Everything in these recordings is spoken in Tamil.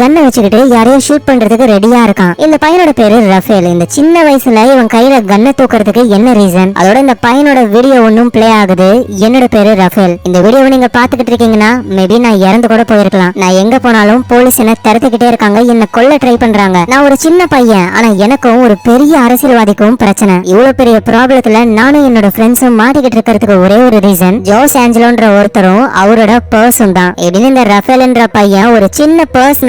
கன்னை வச்சுக்கிட்டு யாரையும் ஷூட் பண்றதுக்கு ரெடியா இருக்கான். இந்த பையனோட பேரு ரஃபேல். இந்த சின்ன வயசுல இவன் கையில கன்னை தூக்குறதுக்கு என்ன ரீசன் அதோட இந்த பையனோட வீடியோ ஒன்னும் பிளே ஆகுது. என்னோட பேரு ரஃபேல். இந்த வீடியோவை நீங்க பாத்துக்கிட்டு இருக்கீங்கன்னா மேபி நான் இறந்து கூட போயிருக்கலாம். நான் எங்க போனாலும் போலீஸ் என்ன திறத்துக்கிட்டே இருக்காங்க. என்ன கொல்ல ட்ரை பண்றாங்க. நான் ஒரு சின்ன பையன். ஆனா எனக்கும் ஒரு பெரிய அரசியல்வாதிக்கும் பிரச்சனை. இவ்வளவு பெரிய ப்ராப்ளத்துல நானும் என்னோட ஃப்ரெண்ட்ஸும் மாட்டிக்கிட்டு இருக்கிறதுக்கு ஒரே ஒரு ரீசன் ஜோஸ் ஆஞ்சலோன்ற ஒருத்தரும் அவரோட பர்ஸும் தான். எப்படின்னு இந்த ரஃபேல்ன்ற பையன் ஒரு சின்ன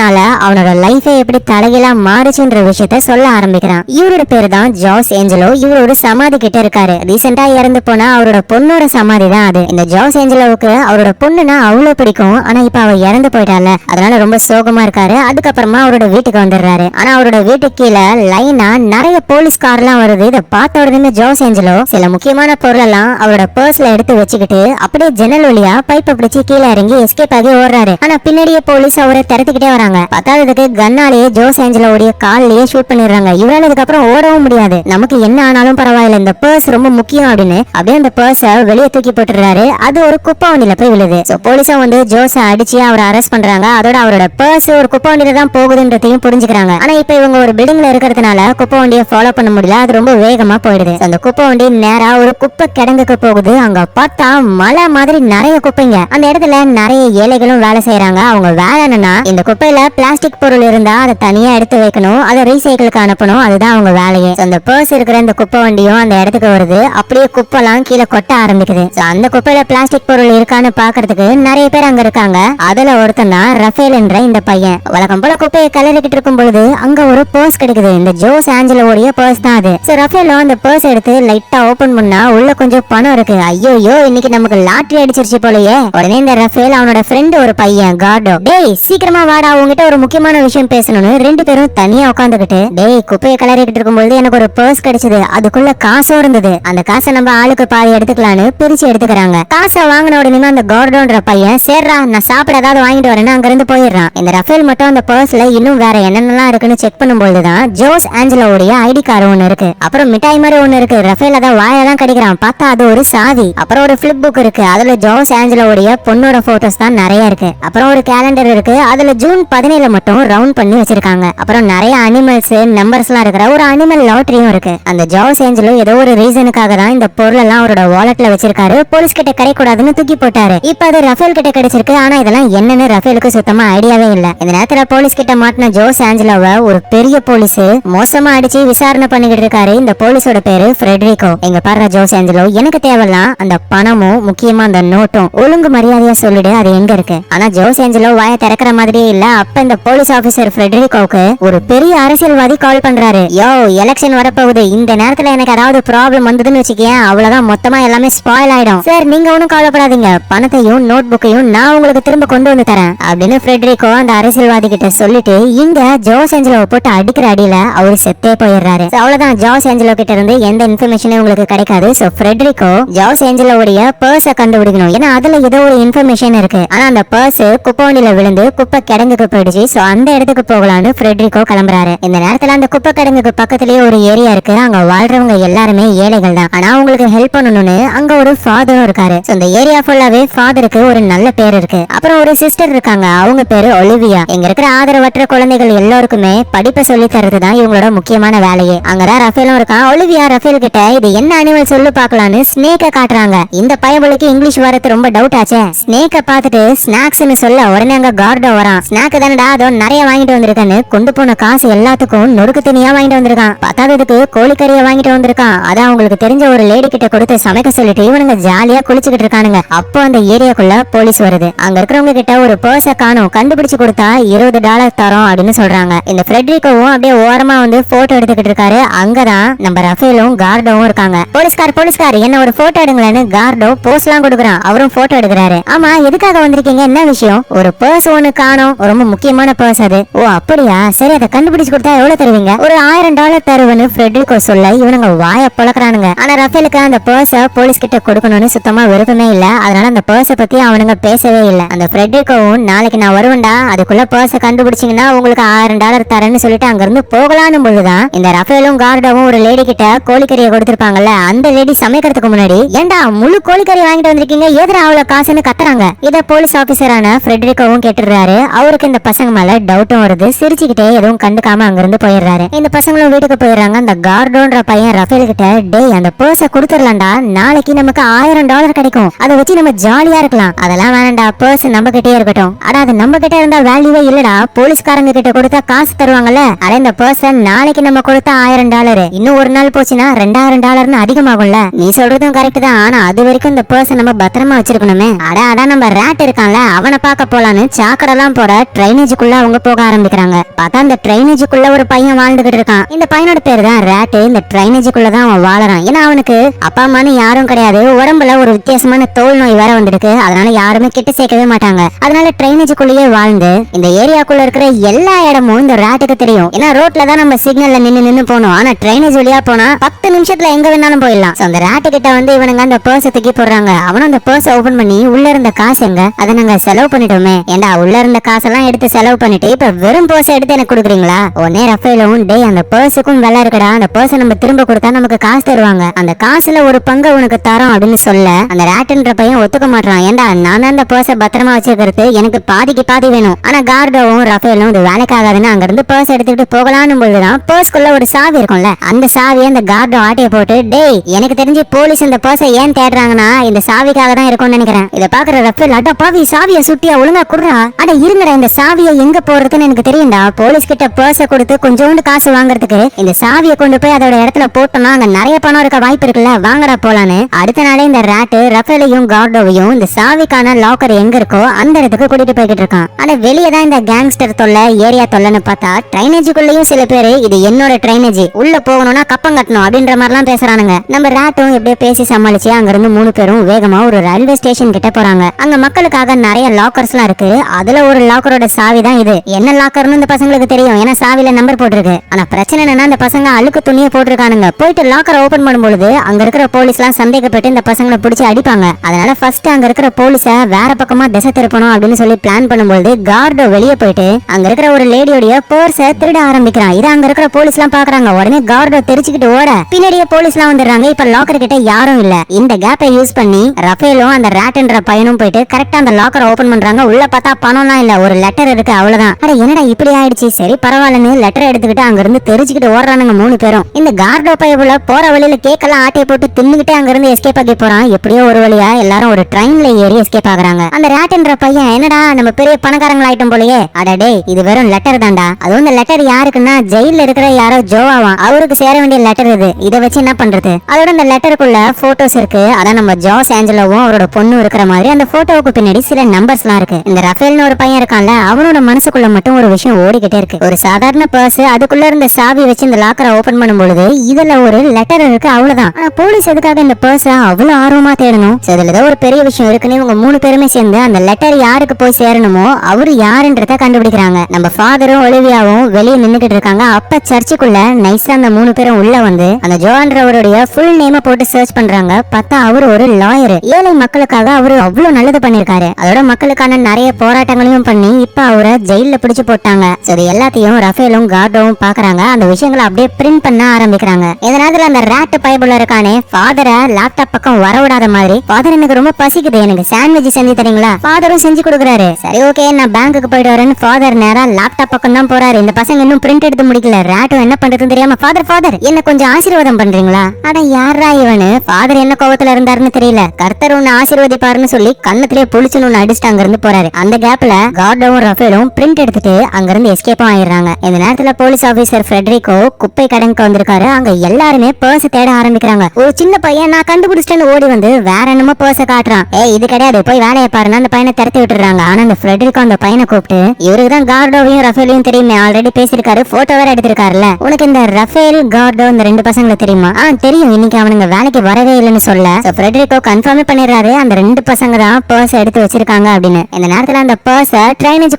இதனால அவனோட லைஃபே எப்படி தலைகீழா மாறுச்சுன்ற விஷயத்த சொல்ல ஆரம்பிக்கிறான். இவரோட பேரு தான் ஜாஸ் ஏஞ்சலோ. இவர் ஒரு சமாதி கிட்ட இருக்காரு. ரீசெண்டா இறந்து போன அவரோட பொண்ணோட சமாதி தான் அது. இந்த ஜாஸ் ஏஞ்சலோவுக்கு அவரோட பொண்ணுனா அவ்வளவு பிடிக்கும். ஆனா இப்ப அவ இறந்து போயிட்டால அதனால ரொம்ப சோகமா இருக்காரு. அதுக்கப்புறமா அவரோட வீட்டுக்கு வந்துடுறாரு. ஆனா அவரோட வீட்டுக்கு கீழே லைனா நிறைய போலீஸ் கார்லாம் வருது. இதை பார்த்த உடனே ஜோஸ் ஏஞ்சலோ சில முக்கியமான பொருள் எல்லாம் அவரோட பர்ஸ்ல எடுத்து வச்சுக்கிட்டு அப்படியே ஜன்னல் வழியா பைப்பை பிடிச்சி கீழே இறங்கி எஸ்கேப் ஆகி ஓடுறாரு. ஆனா பின்னாடியே போலீஸ் அவரை திறத்துக்கிட்டே வராங்க. பத்தாவதுக்கு கன்னாலேயே ஜோஸ் ஏஞ்சலோடைய கால்லயே ஷூட் பண்ணிடுறாங்க. இவரால் இதுக்கப்புறம் ஓடவும் முடியாது. நமக்கு என்ன ஆனாலும் பரவாயில்ல. இந்த பர்ஸ் ரொம்ப முக்கியம் அப்படின்னு அப்படியே அந்த பர்ஸ வெளியே தூக்கி போட்டுறாரு அது ஒரு குப்பை வண்டியில போய் விழுது. சோ போலீஸும் வந்து ஜோஸ அடிச்சு அவரை அரெஸ்ட் பண்றாங்க. அதோட அவரோட பர்ஸ் ஒரு குப்பை வண்டியில தான் போகுதுன்றதையும் புரிஞ்சுக்கிறாங்க. ஆனா இப்ப இவங்க ஒரு பில்டிங்ல இருக்கிறதுனால குப்பை வண்டியை ஃபாலோ பண்ண முடியல. அது ரொம்ப வேகமா போயிடுது. அந்த குப்பை வண்டி நேரா ஒரு குப்பை கிடங்குக்கு போகுது. அங்க பார்த்தா மலை மாதிரி நிறைய குப்பைங்க. அந்த இடத்துல நிறைய ஏழைகளும் வேலை செய்யறாங்க அவங்க வேலை என்னன்னா இந்த குப்பையில பிளாஸ்டிக் பொருள் இருந்தா அதை தனியா எடுத்து வைக்கணும். அதை ரீசைக்கிளுக்கு அனுப்பணும். அதுதான் அவங்க வேலையே. அந்த பர்ஸ் இருக்கிற அந்த குப்பை வண்டியும் அந்த இடத்துக்கு வருது. அப்படியே குப்பைலாம் கீழே கொட்ட ஆரம்பிக்குது. அந்த குப்பையில பிளாஸ்டிக் பொருள் இருக்கான்னு பாக்குறதுக்கு நிறைய பேர் அங்க இருக்காங்க. அதுல ஒருத்தன் தான் ரஃபேல் என்ற இந்த பையன். வழக்கம் போல குப்பையை கலரிக்கிட்டு இருக்கும் பொழுது அங்க ஒரு பர்ஸ் கிடைக்குது. இந்த ஜோஸ் ஆஞ்சலோடைய பர்ஸ் தான் அது. சோ ரஃபேலும் அந்த பர்ஸ் எடுத்து லைட்டா ஓபன் பண்ணா உள்ள கொஞ்சம் பணம் இருக்கு. ஐயோ இன்னைக்கு நமக்கு லாட்டரி அடிச்சிருச்சு போலயே. உடனே இந்த ரஃபேல் அவனோட ஃப்ரெண்ட் ஒரு பையன் கார்டோ. டேய் சீக்கிரமா வாடா உங்ககிட்ட ஒரு முக்கியமான விஷயம் பேசணும்னு ரெண்டு பேரும் தனியா உட்காந்துக்கிட்டு டேய் குப்பையை கலரிக்கிட்டு இருக்கும்போது எனக்கு ஒரு பர்ஸ் கிடைச்சது. அதுக்குள்ள காசும் இருந்தது. அந்த காசை நம்ம ஆளுக்கு பாதி எடுத்துக்கலாம்னு பிரிச்சு எடுத்துக்கிறாங்க. காசை வாங்கின உடனே அந்த கோர்டோன்ற பையன் சேர்றா நான் சாப்பிட ஏதாவது வாங்கிட்டு வரேன்னு அங்க இருந்து போயிடுறான். இந்த ரஃபேல் மட்டும் அந்த பர்ஸ்ல இன்னும் வேற என்னென்னலாம் இருக்குன்னு செக் பண்ணும்போது தான் ஜோஸ் ஆஞ்சலோடைய ஐடி கார்டு ஒன்னு இருக்கு. அப்புறம் மிட்டாய் மாதிரி ஒன்னு இருக்கு. ரஃபேல தான் வாயெல்லாம் கிடைக்கிறான். பார்த்தா அது ஒரு சாதி. அப்புறம் ஒரு ஃபிளிப் புக் இருக்கு. அதுல ஜோஸ் ஆஞ்சலோடைய பொண்ணோட போட்டோஸ் தான் நிறைய இருக்கு. அப்புறம் ஒரு கேலண்டர் இருக்கு. அதுல ஜூன் பதி பதினேழு மட்டும் ரவுண்ட் பண்ணி வச்சிருக்காங்க. அப்புறம் நிறைய அனிமல்ஸ் நம்பர்ஸ் எல்லாம் இருக்கிற ஒரு அனிமல் லாட்டரியும் இருக்கு. அந்த ஜோஸ் ஏஞ்சலோ ஏதோ ஒரு ரீசனுக்காக தான் இந்த பொருள் எல்லாம் அவரோட வாலெட்ல வச்சிருக்காரு. போலீஸ் கிட்ட கிடைக்கூடாதுன்னு தூக்கி போட்டாரு. இப்ப அது ரஃபேல் கிட்ட கிடைச்சிருக்கு. ஆனா இதெல்லாம் என்னன்னு ரஃபேலுக்கு சுத்தமா ஐடியாவே இல்ல. இந்த நேரத்துல போலீஸ் கிட்ட மாட்டின ஜோஸ் ஆஞ்சலோவை ஒரு பெரிய போலீஸ் மோசமா அடிச்சு விசாரணை பண்ணிக்கிட்டு இருக்காரு இந்த போலீஸோட பேரு ஃப்ரெட்ரிகோ எங்க பாரு ஜோஸ் ஆஞ்சலோ எனக்கு தேவைலாம் அந்த பணமும் முக்கியமா அந்த நோட்டும் ஒழுங்கு மரியாதையா சொல்லிடு அது எங்க இருக்கு? ஆனா ஜோஸ் ஏஞ்சலோ வாய திறக்கிற மாதிரியே இல்ல. அப்ப இந்த போலீஸ் ஆபீசர் ஃப்ரெட்ரிகோவுக்கு ஒரு பெரிய அரசியல்வாதி கால் பண்றாரு. யோ எலெக்ஷன் வரப்போகுது. இந்த நேரத்துல எனக்கு ஏதாவது ப்ராப்ளம் வந்ததுன்னு வச்சுக்கேன். அவ்வளவுதான். மொத்தமா எல்லாமே ஸ்பாயில் ஆயிடும். சார் நீங்க ஒன்றும் கவலைப்படாதீங்க. பணத்தையும் நோட் புக்கையும் நான் உங்களுக்கு திரும்ப கொண்டு வந்து தரேன். அப்படின்னு ஃப்ரெட்ரிகோ அந்த அரசியல்வாதி கிட்ட சொல்லிட்டு இங்க ஜோஸ் ஏஞ்சலோ போட்டு அடிக்கிற அடியில அவரு செத்தே போயிடுறாரு. அவ்வளவுதான். ஜாஸ் ஏஞ்சலோ கிட்ட இருந்து எந்த இன்ஃபர்மேஷனும் உங்களுக்கு கிடைக்காது. சோ ஃப்ரெட்ரிகோ ஜாஸ் ஏஞ்சலோடைய பர்ஸ கண்டுபிடிக்கணும். ஏன்னா அதுல ஏதோ ஒரு இன்ஃபர்மேஷன் இருக்கு. ஆனா அந்த பர்ஸ் குப்பை விழுந்து குப்பை கிடங்குக்கு போயிடுச்சு சோ அந்த இடத்துக்கு போகலான்னு ஃப்ரெட்ரிகோ கிளம்புறாரு. இந்த நேரத்துல அந்த குப்பை கிடங்குக்கு பக்கத்துலயே ஒரு ஏரியா இருக்கு. அங்க வாழ்றவங்க எல்லாருமே ஏழைகள் தான். ஆனா அவங்களுக்கு ஹெல்ப் பண்ணணும்னு அங்க ஒரு ஃபாதரும் இருக்காரு. இந்த ஏரியா ஃபுல்லாவே ஃபாதருக்கு ஒரு நல்ல பேர் இருக்கு. அப்புறம் ஒரு சிஸ்டர் இருக்காங்க. அவங்க பேரு ஒலிவியா. இங்க இருக்கிற ஆதரவற்ற குழந்தைகள் எல்லாருக்குமே படிப்பை சொல்லி தரது தான் இவங்களோட முக்கியமான வேலையே. அங்கதான் ரஃபேலும் இருக்கான். ஒலிவியா ரஃபேல் கிட்ட இது என்ன அனிமல் சொல்லு பாக்கலாம்னு ஸ்னேக்க காட்டுறாங்க. இந்த பயபலுக்கு இங்கிலீஷ் வரது ரொம்ப டவுட் ஆச்சே. ஸ்னேக்க பார்த்துட்டு ஸ்நாக்ஸ்னு சொல்ல உடனே அங்க கார்டோ வரான். ஸ்நாக் என்னடா அதோ நிறைய வாங்கிட்டு வந்திருக்கேன்னு கொண்டு போன காசு எல்லாத்துக்கும் நொறுக்கு தனியா வாங்கிட்டு வந்திருக்கான். பத்தாவதுக்கு கோழிக்கறியை வாங்கிட்டு வந்திருக்கான். அதான் அவங்களுக்கு தெரிஞ்ச ஒரு லேடி கிட்ட கொடுத்து சமைக்க சொல்லிட்டு இவனுங்க ஜாலியா குளிச்சுக்கிட்டு இருக்கானுங்க. அப்போ அந்த ஏரியாக்குள்ள போலீஸ் வருது. அங்க இருக்கிறவங்க கிட்ட ஒரு பர்ஸ காணும். கண்டுபிடிச்சு கொடுத்தா இருபது டாலர் தரோம் அப்படின்னு சொல்றாங்க. இந்த ஃப்ரெட்ரிகோவும் அப்படியே ஓரமா வந்து போட்டோ எடுத்துக்கிட்டு இருக்காரு. அங்கதான் நம்ம ரஃபேலும் கார்டோவும் இருக்காங்க. போலீஸ்கார் போலீஸ்கார் என்ன ஒரு போட்டோ எடுங்களேன்னு கார்டோ போஸ்ட்லாம் கொடுக்குறான். அவரும் போட்டோ எடுக்கிறாரு. ஆமா எதுக்காக வந்திருக்கீங்க? என்ன விஷயம்? ஒரு பர்ஸ் ஒன்னு காணும். ரொம்ப முக்கியமான பர்ஸ் அது. ஓ அப்படியா? சரி அதை கண்டுபிடிச்சு கொடுத்தா எவ்வளவு தருவீங்க? ஒரு ஆயிரம் டாலர் தருவன்னு ஃப்ரெட்ரிகோ சொல்ல இவனுங்க வாய பழக்கிறானுங்க. ஆனா ரஃபேலுக்கு அந்த பர்ஸ போலீஸ் கிட்ட கொடுக்கணும்னு சுத்தமா விருப்பமே இல்ல. அதனால அந்த பர்ஸ பத்தி அவனுங்க பேசவே இல்ல. அந்த ஃப்ரெட்ரிகோவும் நாளைக்கு நான் வருவேன்டா. அதுக்குள்ள பர்ஸ கண்டுபிடிச்சீங்கன்னா உங்களுக்கு ஆயிரம் டாலர் தரேன்னு சொல்லிட்டு அங்க இருந்து போகலான்னு பொழுதுதான் இந்த ரஃபேலும் கார்டாவும் ஒரு லேடி கிட்ட கோழிக்கறியை கொடுத்திருப்பாங்கல்ல அந்த லேடி சமைக்கிறதுக்கு முன்னாடி ஏன்டா முழு கோழிக்கறி வாங்கிட்டு வந்திருக்கீங்க? எதிர அவ்வளவு காசுன்னு கத்துறாங்க? இத போலீஸ் ஆபீசரான ஃப்ரெட்ரிகோவும் கேட்டுறாரு அவருக்கு இந்த பசங்க மேல டவுட்டும் வருது. சிரிச்சுக்கிட்டே எதுவும் கண்டுக்காம அங்கிருந்து போயிடுறாரு. இந்த பசங்களும் வீட்டுக்கு போயிடுறாங்க. அந்த கார்டோன்ற பையன் ரஃபேல் கிட்ட டேய் அந்த பர்ஸ கொடுத்துடலாம்டா. நாளைக்கு நமக்கு ஆயிரம் டாலர் கிடைக்கும். அதை வச்சு நம்ம ஜாலியா இருக்கலாம். அதெல்லாம் வேணாம்டா. பர்ஸ் நம்ம கிட்டே இருக்கட்டும். ஆனா அது நம்ம கிட்ட இருந்தா வேல்யூவே இல்லடா. போலீஸ்காரங்க கிட்ட கொடுத்தா காசு தருவாங்கல்ல. அட இந்த பர்ஸ நாளைக்கு நம்ம கொடுத்தா ஆயிரம் டாலர் இன்னும் ஒரு நாள் போச்சுன்னா ரெண்டாயிரம் டாலர்னு அதிகமாகும்ல. நீ சொல்றதும் கரெக்ட் தான். ஆனா அது வரைக்கும் இந்த பர்ஸ நம்ம பத்திரமா வச்சிருக்கணுமே. அட அதான் நம்ம ரேட் இருக்கான்ல. அவனை பார்க்க போலான்னு சாக்கடெல்லாம் போற ட்ரைனேஜுக்குள்ள அவங்க போக ஆரம்பிக்கிறாங்க. பார்த்தா அந்த ட்ரைனேஜுக்குள்ள ஒரு பையன் வாழ்ந்துகிட்டு இருக்கான். இந்த பையனோட பேரு தான் ரேட்டு இந்த ட்ரைனேஜுக்குள்ள தான் அவன் வாழறான். ஏன்னா அவனுக்கு அப்பா அம்மான்னு யாரும் கிடையாது. உடம்புல ஒரு வித்தியாசமான தோல் நோய் வேற வந்திருக்கு. அதனால யாருமே கிட்ட சேர்க்கவே மாட்டாங்க. அதனால ட்ரைனேஜுக்குள்ளேயே வாழ்ந்து இந்த ஏரியாக்குள்ள இருக்கிற எல்லா இடமும் இந்த ரேட்டுக்கு தெரியும். ஏன்னா ரோட்ல தான் நம்ம சிக்னல்ல நின்னு நின்னு போனோம் ஆனா ட்ரைனேஜ் வழியா போனா பத்து நிமிஷத்துல எங்க வேணாலும் போயிடலாம். அந்த ரேட்டு கிட்ட வந்து இவனுங்க அந்த பர்ஸை தூக்கி போடுறாங்க. அவனும் அந்த பர்ஸை ஓபன் பண்ணி உள்ள இருந்த காசு எங்க? அதை நாங்க செலவு பண்ணிட்டோமே. ஏண்டா உள்ள இருந்த காசெல்லாம் எடுத்து செலவு பண்ணிட்டு இப்ப வெறும் பர்ஸ் எடுத்து எனக்கு கொடுக்குறீங்களா? உடனே ரஃபேலும் டே அந்த பர்ஸுக்கும் வெள்ள இருக்கடா. அந்த பர்ஸ் நம்ம திரும்ப கொடுத்தா நமக்கு காசு தருவாங்க. அந்த காசுல ஒரு பங்கு உனக்கு தரோம் அப்படின்னு சொல்ல அந்த ரேட்டுன்ற பையன் ஒத்துக்க மாட்டான் ஏண்டா நான் அந்த பர்ஸை பத்திரமா வச்சிருக்கிறது எனக்கு பாதிக்கு பாதி வேணும். ஆனா கார்டோவும் ரஃபேலும் இது வேலைக்காகாதுன்னு அங்க இருந்து பர்ஸ் எடுத்துக்கிட்டு போகலான்னு பொழுதுதான் பர்ஸ்க்குள்ள ஒரு சாவி இருக்கும்ல அந்த சாவியை அந்த கார்டோ ஆட்டைய போட்டு டேய் எனக்கு தெரிஞ்சு போலீஸ் இந்த பர்ஸை ஏன் தேடுறாங்கன்னா இந்த சாவிக்காக தான் இருக்கும்னு நினைக்கிறேன். இத பாக்குற ரஃபேல் அட்டா பாவி சாவியை சுட்டியா ஒழுங்கா குடுறா? அட இருங்கடா இந்த சாவியை எங்க போடுறதுன்னு எனக்கு தெரியும்டா. போலீஸ் கிட்ட பர்ஸை கொடுத்து கொஞ்சோண்டு காசு வாங்குறதுக்கு இந்த சாவியை கொண்டு போய் அதோட இடத்துல போட்டோம்னா அங்க நிறைய பணம் இருக்க வாய்ப்பு இருக்குல்ல வாங்கடா போலான்னு. அடுத்த நாளே இந்த ராட்டு ரஃபேலையும் கார்டோவையும் இந்த சாவிக்கான லாக்கர் எங்க இருக்கோ அந்த இடத்துக்கு கூட்டிட்டு போய்கிட்டு இருக்கான். ஆனா வெளியே தான் இந்த கேங்ஸ்டர் தொல்லை ஏரியா தொல்லைன்னு பார்த்தா ட்ரைனேஜுக்குள்ளேயும் சில பேரு இது என்னோட ட்ரைனேஜ் உள்ள போகணும்னா கப்பம் கட்டணும் அப்படின்ற மாதிரிலாம் பேசுறானுங்க. நம்ம ராட்டும் எப்படியோ பேசி சமாளிச்சு அங்கிருந்து மூணு பேரும் வேகமா ஒரு ரயில்வே ஸ்டேஷன் கிட்ட போறாங்க. அங்க மக்களுக்காக நிறைய லாக்கர்ஸ் எல்லாம் இருக்கு. அதுல ஒரு லாக்கரோட சாவி சாவி தான் இது. என்ன லாக்கர்னு இந்த பசங்களுக்கு தெரியும். ஏன்னா சாவில நம்பர் போட்டிருக்கு. ஆனா பிரச்சனை என்னன்னா இந்த பசங்க அழுக்கு துணியை போட்டிருக்கானுங்க. போயிட்டு லாக்கரை ஓபன் பண்ணும்பொழுது அங்க இருக்கிற போலீஸ் எல்லாம் சந்தேகப்பட்டு இந்த பசங்களை பிடிச்சி அடிப்பாங்க. அதனால ஃபர்ஸ்ட் அங்க இருக்கிற போலீஸ வேற பக்கமா திசை திருப்பணும் அப்படின்னு சொல்லி பிளான் பண்ணும்போது கார்டோ வெளியே போயிட்டு அங்க இருக்கிற ஒரு லேடியோடைய போர்ஸ திருட ஆரம்பிக்கிறான். இதை அங்க இருக்கிற போலீஸ் எல்லாம் பாக்குறாங்க. உடனே கார்டோ தெரிச்சுக்கிட்டு ஓட. பின்னாடியே போலீஸ் எல்லாம் வந்துடுறாங்க. இப்ப லாக்கர் கிட்ட யாரும் இல்ல. இந்த கேப்பை யூஸ் பண்ணி ரஃபேலும் அந்த ரேட்ன்ற பையனும் போயிட்டு கரெக்டா அந்த லாக்கரை ஓபன் பண்றாங்க. உள்ள பார்த்தா பணம்லாம் இல்ல. ஒரு லெட்டர் இருக்கு அவ்வளவுதான். அட என்னடா இப்படி ஆயிடுச்சு? சரி பரவாயில்லன்னு லெட்டர் எடுத்துக்கிட்டு அங்க இருந்து தெரிஞ்சுக்கிட்டு ஓடுறானுங்க மூணு பேரும். இந்த கார்டோ பையபுல போற வழியில கேக்கெல்லாம் ஆட்டையை போட்டு தின்னுகிட்டே அங்க இருந்து எஸ்கேப் ஆகி போறான். எப்படியோ ஒரு வழியா எல்லாரும் ஒரு ட்ரெயின்ல ஏறி எஸ்கேப் ஆகுறாங்க. அந்த ரேட்ன்ற பையன் என்னடா நம்ம பெரிய பணக்காரங்களாயிட்டோம் போலயே. அட இது வெறும் லெட்டர் தான்டா. அதுவும் இந்த லெட்டர் யாருக்குன்னா ஜெயில இருக்கிற யாரோ ஜோவாவா அவருக்கு சேர வேண்டிய லெட்டர் இது. இதை வச்சு என்ன பண்றது? அதோட இந்த லெட்டருக்குள்ள போட்டோஸ் இருக்கு. அதான் நம்ம ஜாஸ் ஏஞ்சலோவும் அவரோட பொண்ணு இருக்கிற மாதிரி அந்த போட்டோவுக்கு பின்னாடி சில நம்பர்ஸ் எல்லாம் இருக்கு. இந்த ரஃபேல்னு ஒரு பையன் இருக்கான்ல அவனோட மனசுக்குள்ள மட்டும் ஒரு விஷயம் ஓடிக்கிட்டே இருக்கு. ஒரு சாதாரண பர்ஸ் அதுக்குள்ள இருந்த சாவி வச்சு இந்த லாக்கரை ஓபன் பண்ணும் பொழுது இதுல ஒரு லெட்டர் இருக்கு அவ்வளவுதான். ஆனா போலீஸ் எதுக்காக இந்த பர்ஸ் அவ்வளவு ஆர்வமா தேடணும்? So, இதுல ஏதோ ஒரு பெரிய விஷயம் இருக்குன்னு இவங்க மூணு பேருமே சேர்ந்து அந்த லெட்டர் யாருக்கு போய் சேரணுமோ அவரு யாருன்றத கண்டுபிடிக்கிறாங்க. நம்ம ஃபாதரும் ஒலிவியாவும் வெளியே நின்னுகிட்டு இருக்காங்க. அப்ப சர்ச்சுக்குள்ள நைஸா அந்த மூணு பேரும் உள்ள வந்து அந்த ஜோன்றவருடைய ஃபுல் நேம போட்டு சர்ச் பண்றாங்க. பார்த்தா அவர் ஒரு லாயர் ஏழை மக்களுக்காக அவரு அவ்வளவு நல்லது பண்ணிருக்காரு அதோட மக்களுக்கான நிறைய போராட்டங்களையும் பண்ணி இப்ப அவரை ஜெயில பிடிச்சு போட்டாங்க. சரி இது எல்லாத்தையும் ரஃபேலும் கார்டோவும் பாக்குறாங்க. அந்த விஷயங்களை அப்படியே பிரிண்ட் பண்ண ஆரம்பிக்கிறாங்க. இதனால அந்த ரேட் பைபிள் இருக்கானே? ஃபாதரை லேப்டாப் பக்கம் வரவிடாத மாதிரி. ஃபாதர் எனக்கு ரொம்ப பசிக்குது. எனக்கு சாண்ட்விச் செஞ்சு தரீங்களா? ஃபாதரும் செஞ்சு கொடுக்குறாரு. சரி ஓகே நான் பேங்க்குக்கு போயிட்டு வரேன்னு ஃபாதர் நேரா லேப்டாப் பக்கம் தான் போறாரு. இந்த பசங்க இன்னும் பிரிண்ட் எடுத்து முடிக்கல. ரேட்டும் என்ன பண்றதுன்னு தெரியாம ஃபாதர் ஃபாதர் என்ன கொஞ்சம் ஆசீர்வாதம் பண்றீங்களா? அட யாரா இவனு? ஃபாதர் என்ன கோவத்துல இருந்தாருன்னு தெரியல. கர்த்தர் உன்னை ஆசீர்வதிப்பாருன்னு சொல்லி கண்ணத்திலே புளிச்சுன்னு ஒன்னு அடிச்சுட்டு அங்க இருந்து போறாரு. அந்த கேப்ல கார்டோவும் ரஃபேலும் பிரிண்ட் எடுத்துட்டு அங்க இருந்து ஆயிடுறாங்க. இந்த நேரத்துல போலீஸ் ஆபீசர் ஃபெட்ரிகோ குப்பை கடனுக்கு வந்திருக்காரு. அங்க எல்லாருமே பர்ஸ் தேட ஆரம்பிக்கிறாங்க. ஒரு சின்ன பையன் நான் கண்டுபிடிச்சிட்டேன்னு ஓடி வந்து வேற என்னமோ பர்ஸ காட்டுறான். ஏ இது கிடையாது. போய் வேலையை பாருன்னு அந்த பையனை திறத்து விட்டுறாங்க ஆனா அந்த ஃப்ரெட்ரிகோ அந்த பையனை கூப்பிட்டு இவருக்கு தான் கார்டோவையும் ரஃபேலையும் தெரியுமே. ஆல்ரெடி பேசியிருக்காரு. போட்டோ வேற எடுத்திருக்காருல்ல. உனக்கு இந்த ரஃபேல் கார்டோ இந்த ரெண்டு பசங்களை தெரியுமா? ஆ தெரியும். இன்னைக்கு அவனுங்க வேலைக்கு வரவே இல்லைன்னு சொல்ல. ஃப்ரெட்ரிகோ கன்ஃபார்மே பண்ணிடுறாரு அந்த ரெண்டு பசங்க தான் பர்ஸ் எடுத்து வச்சிருக்காங்க அப்படின்னு. இந்த நேரத்துல அந்த பர்ஸ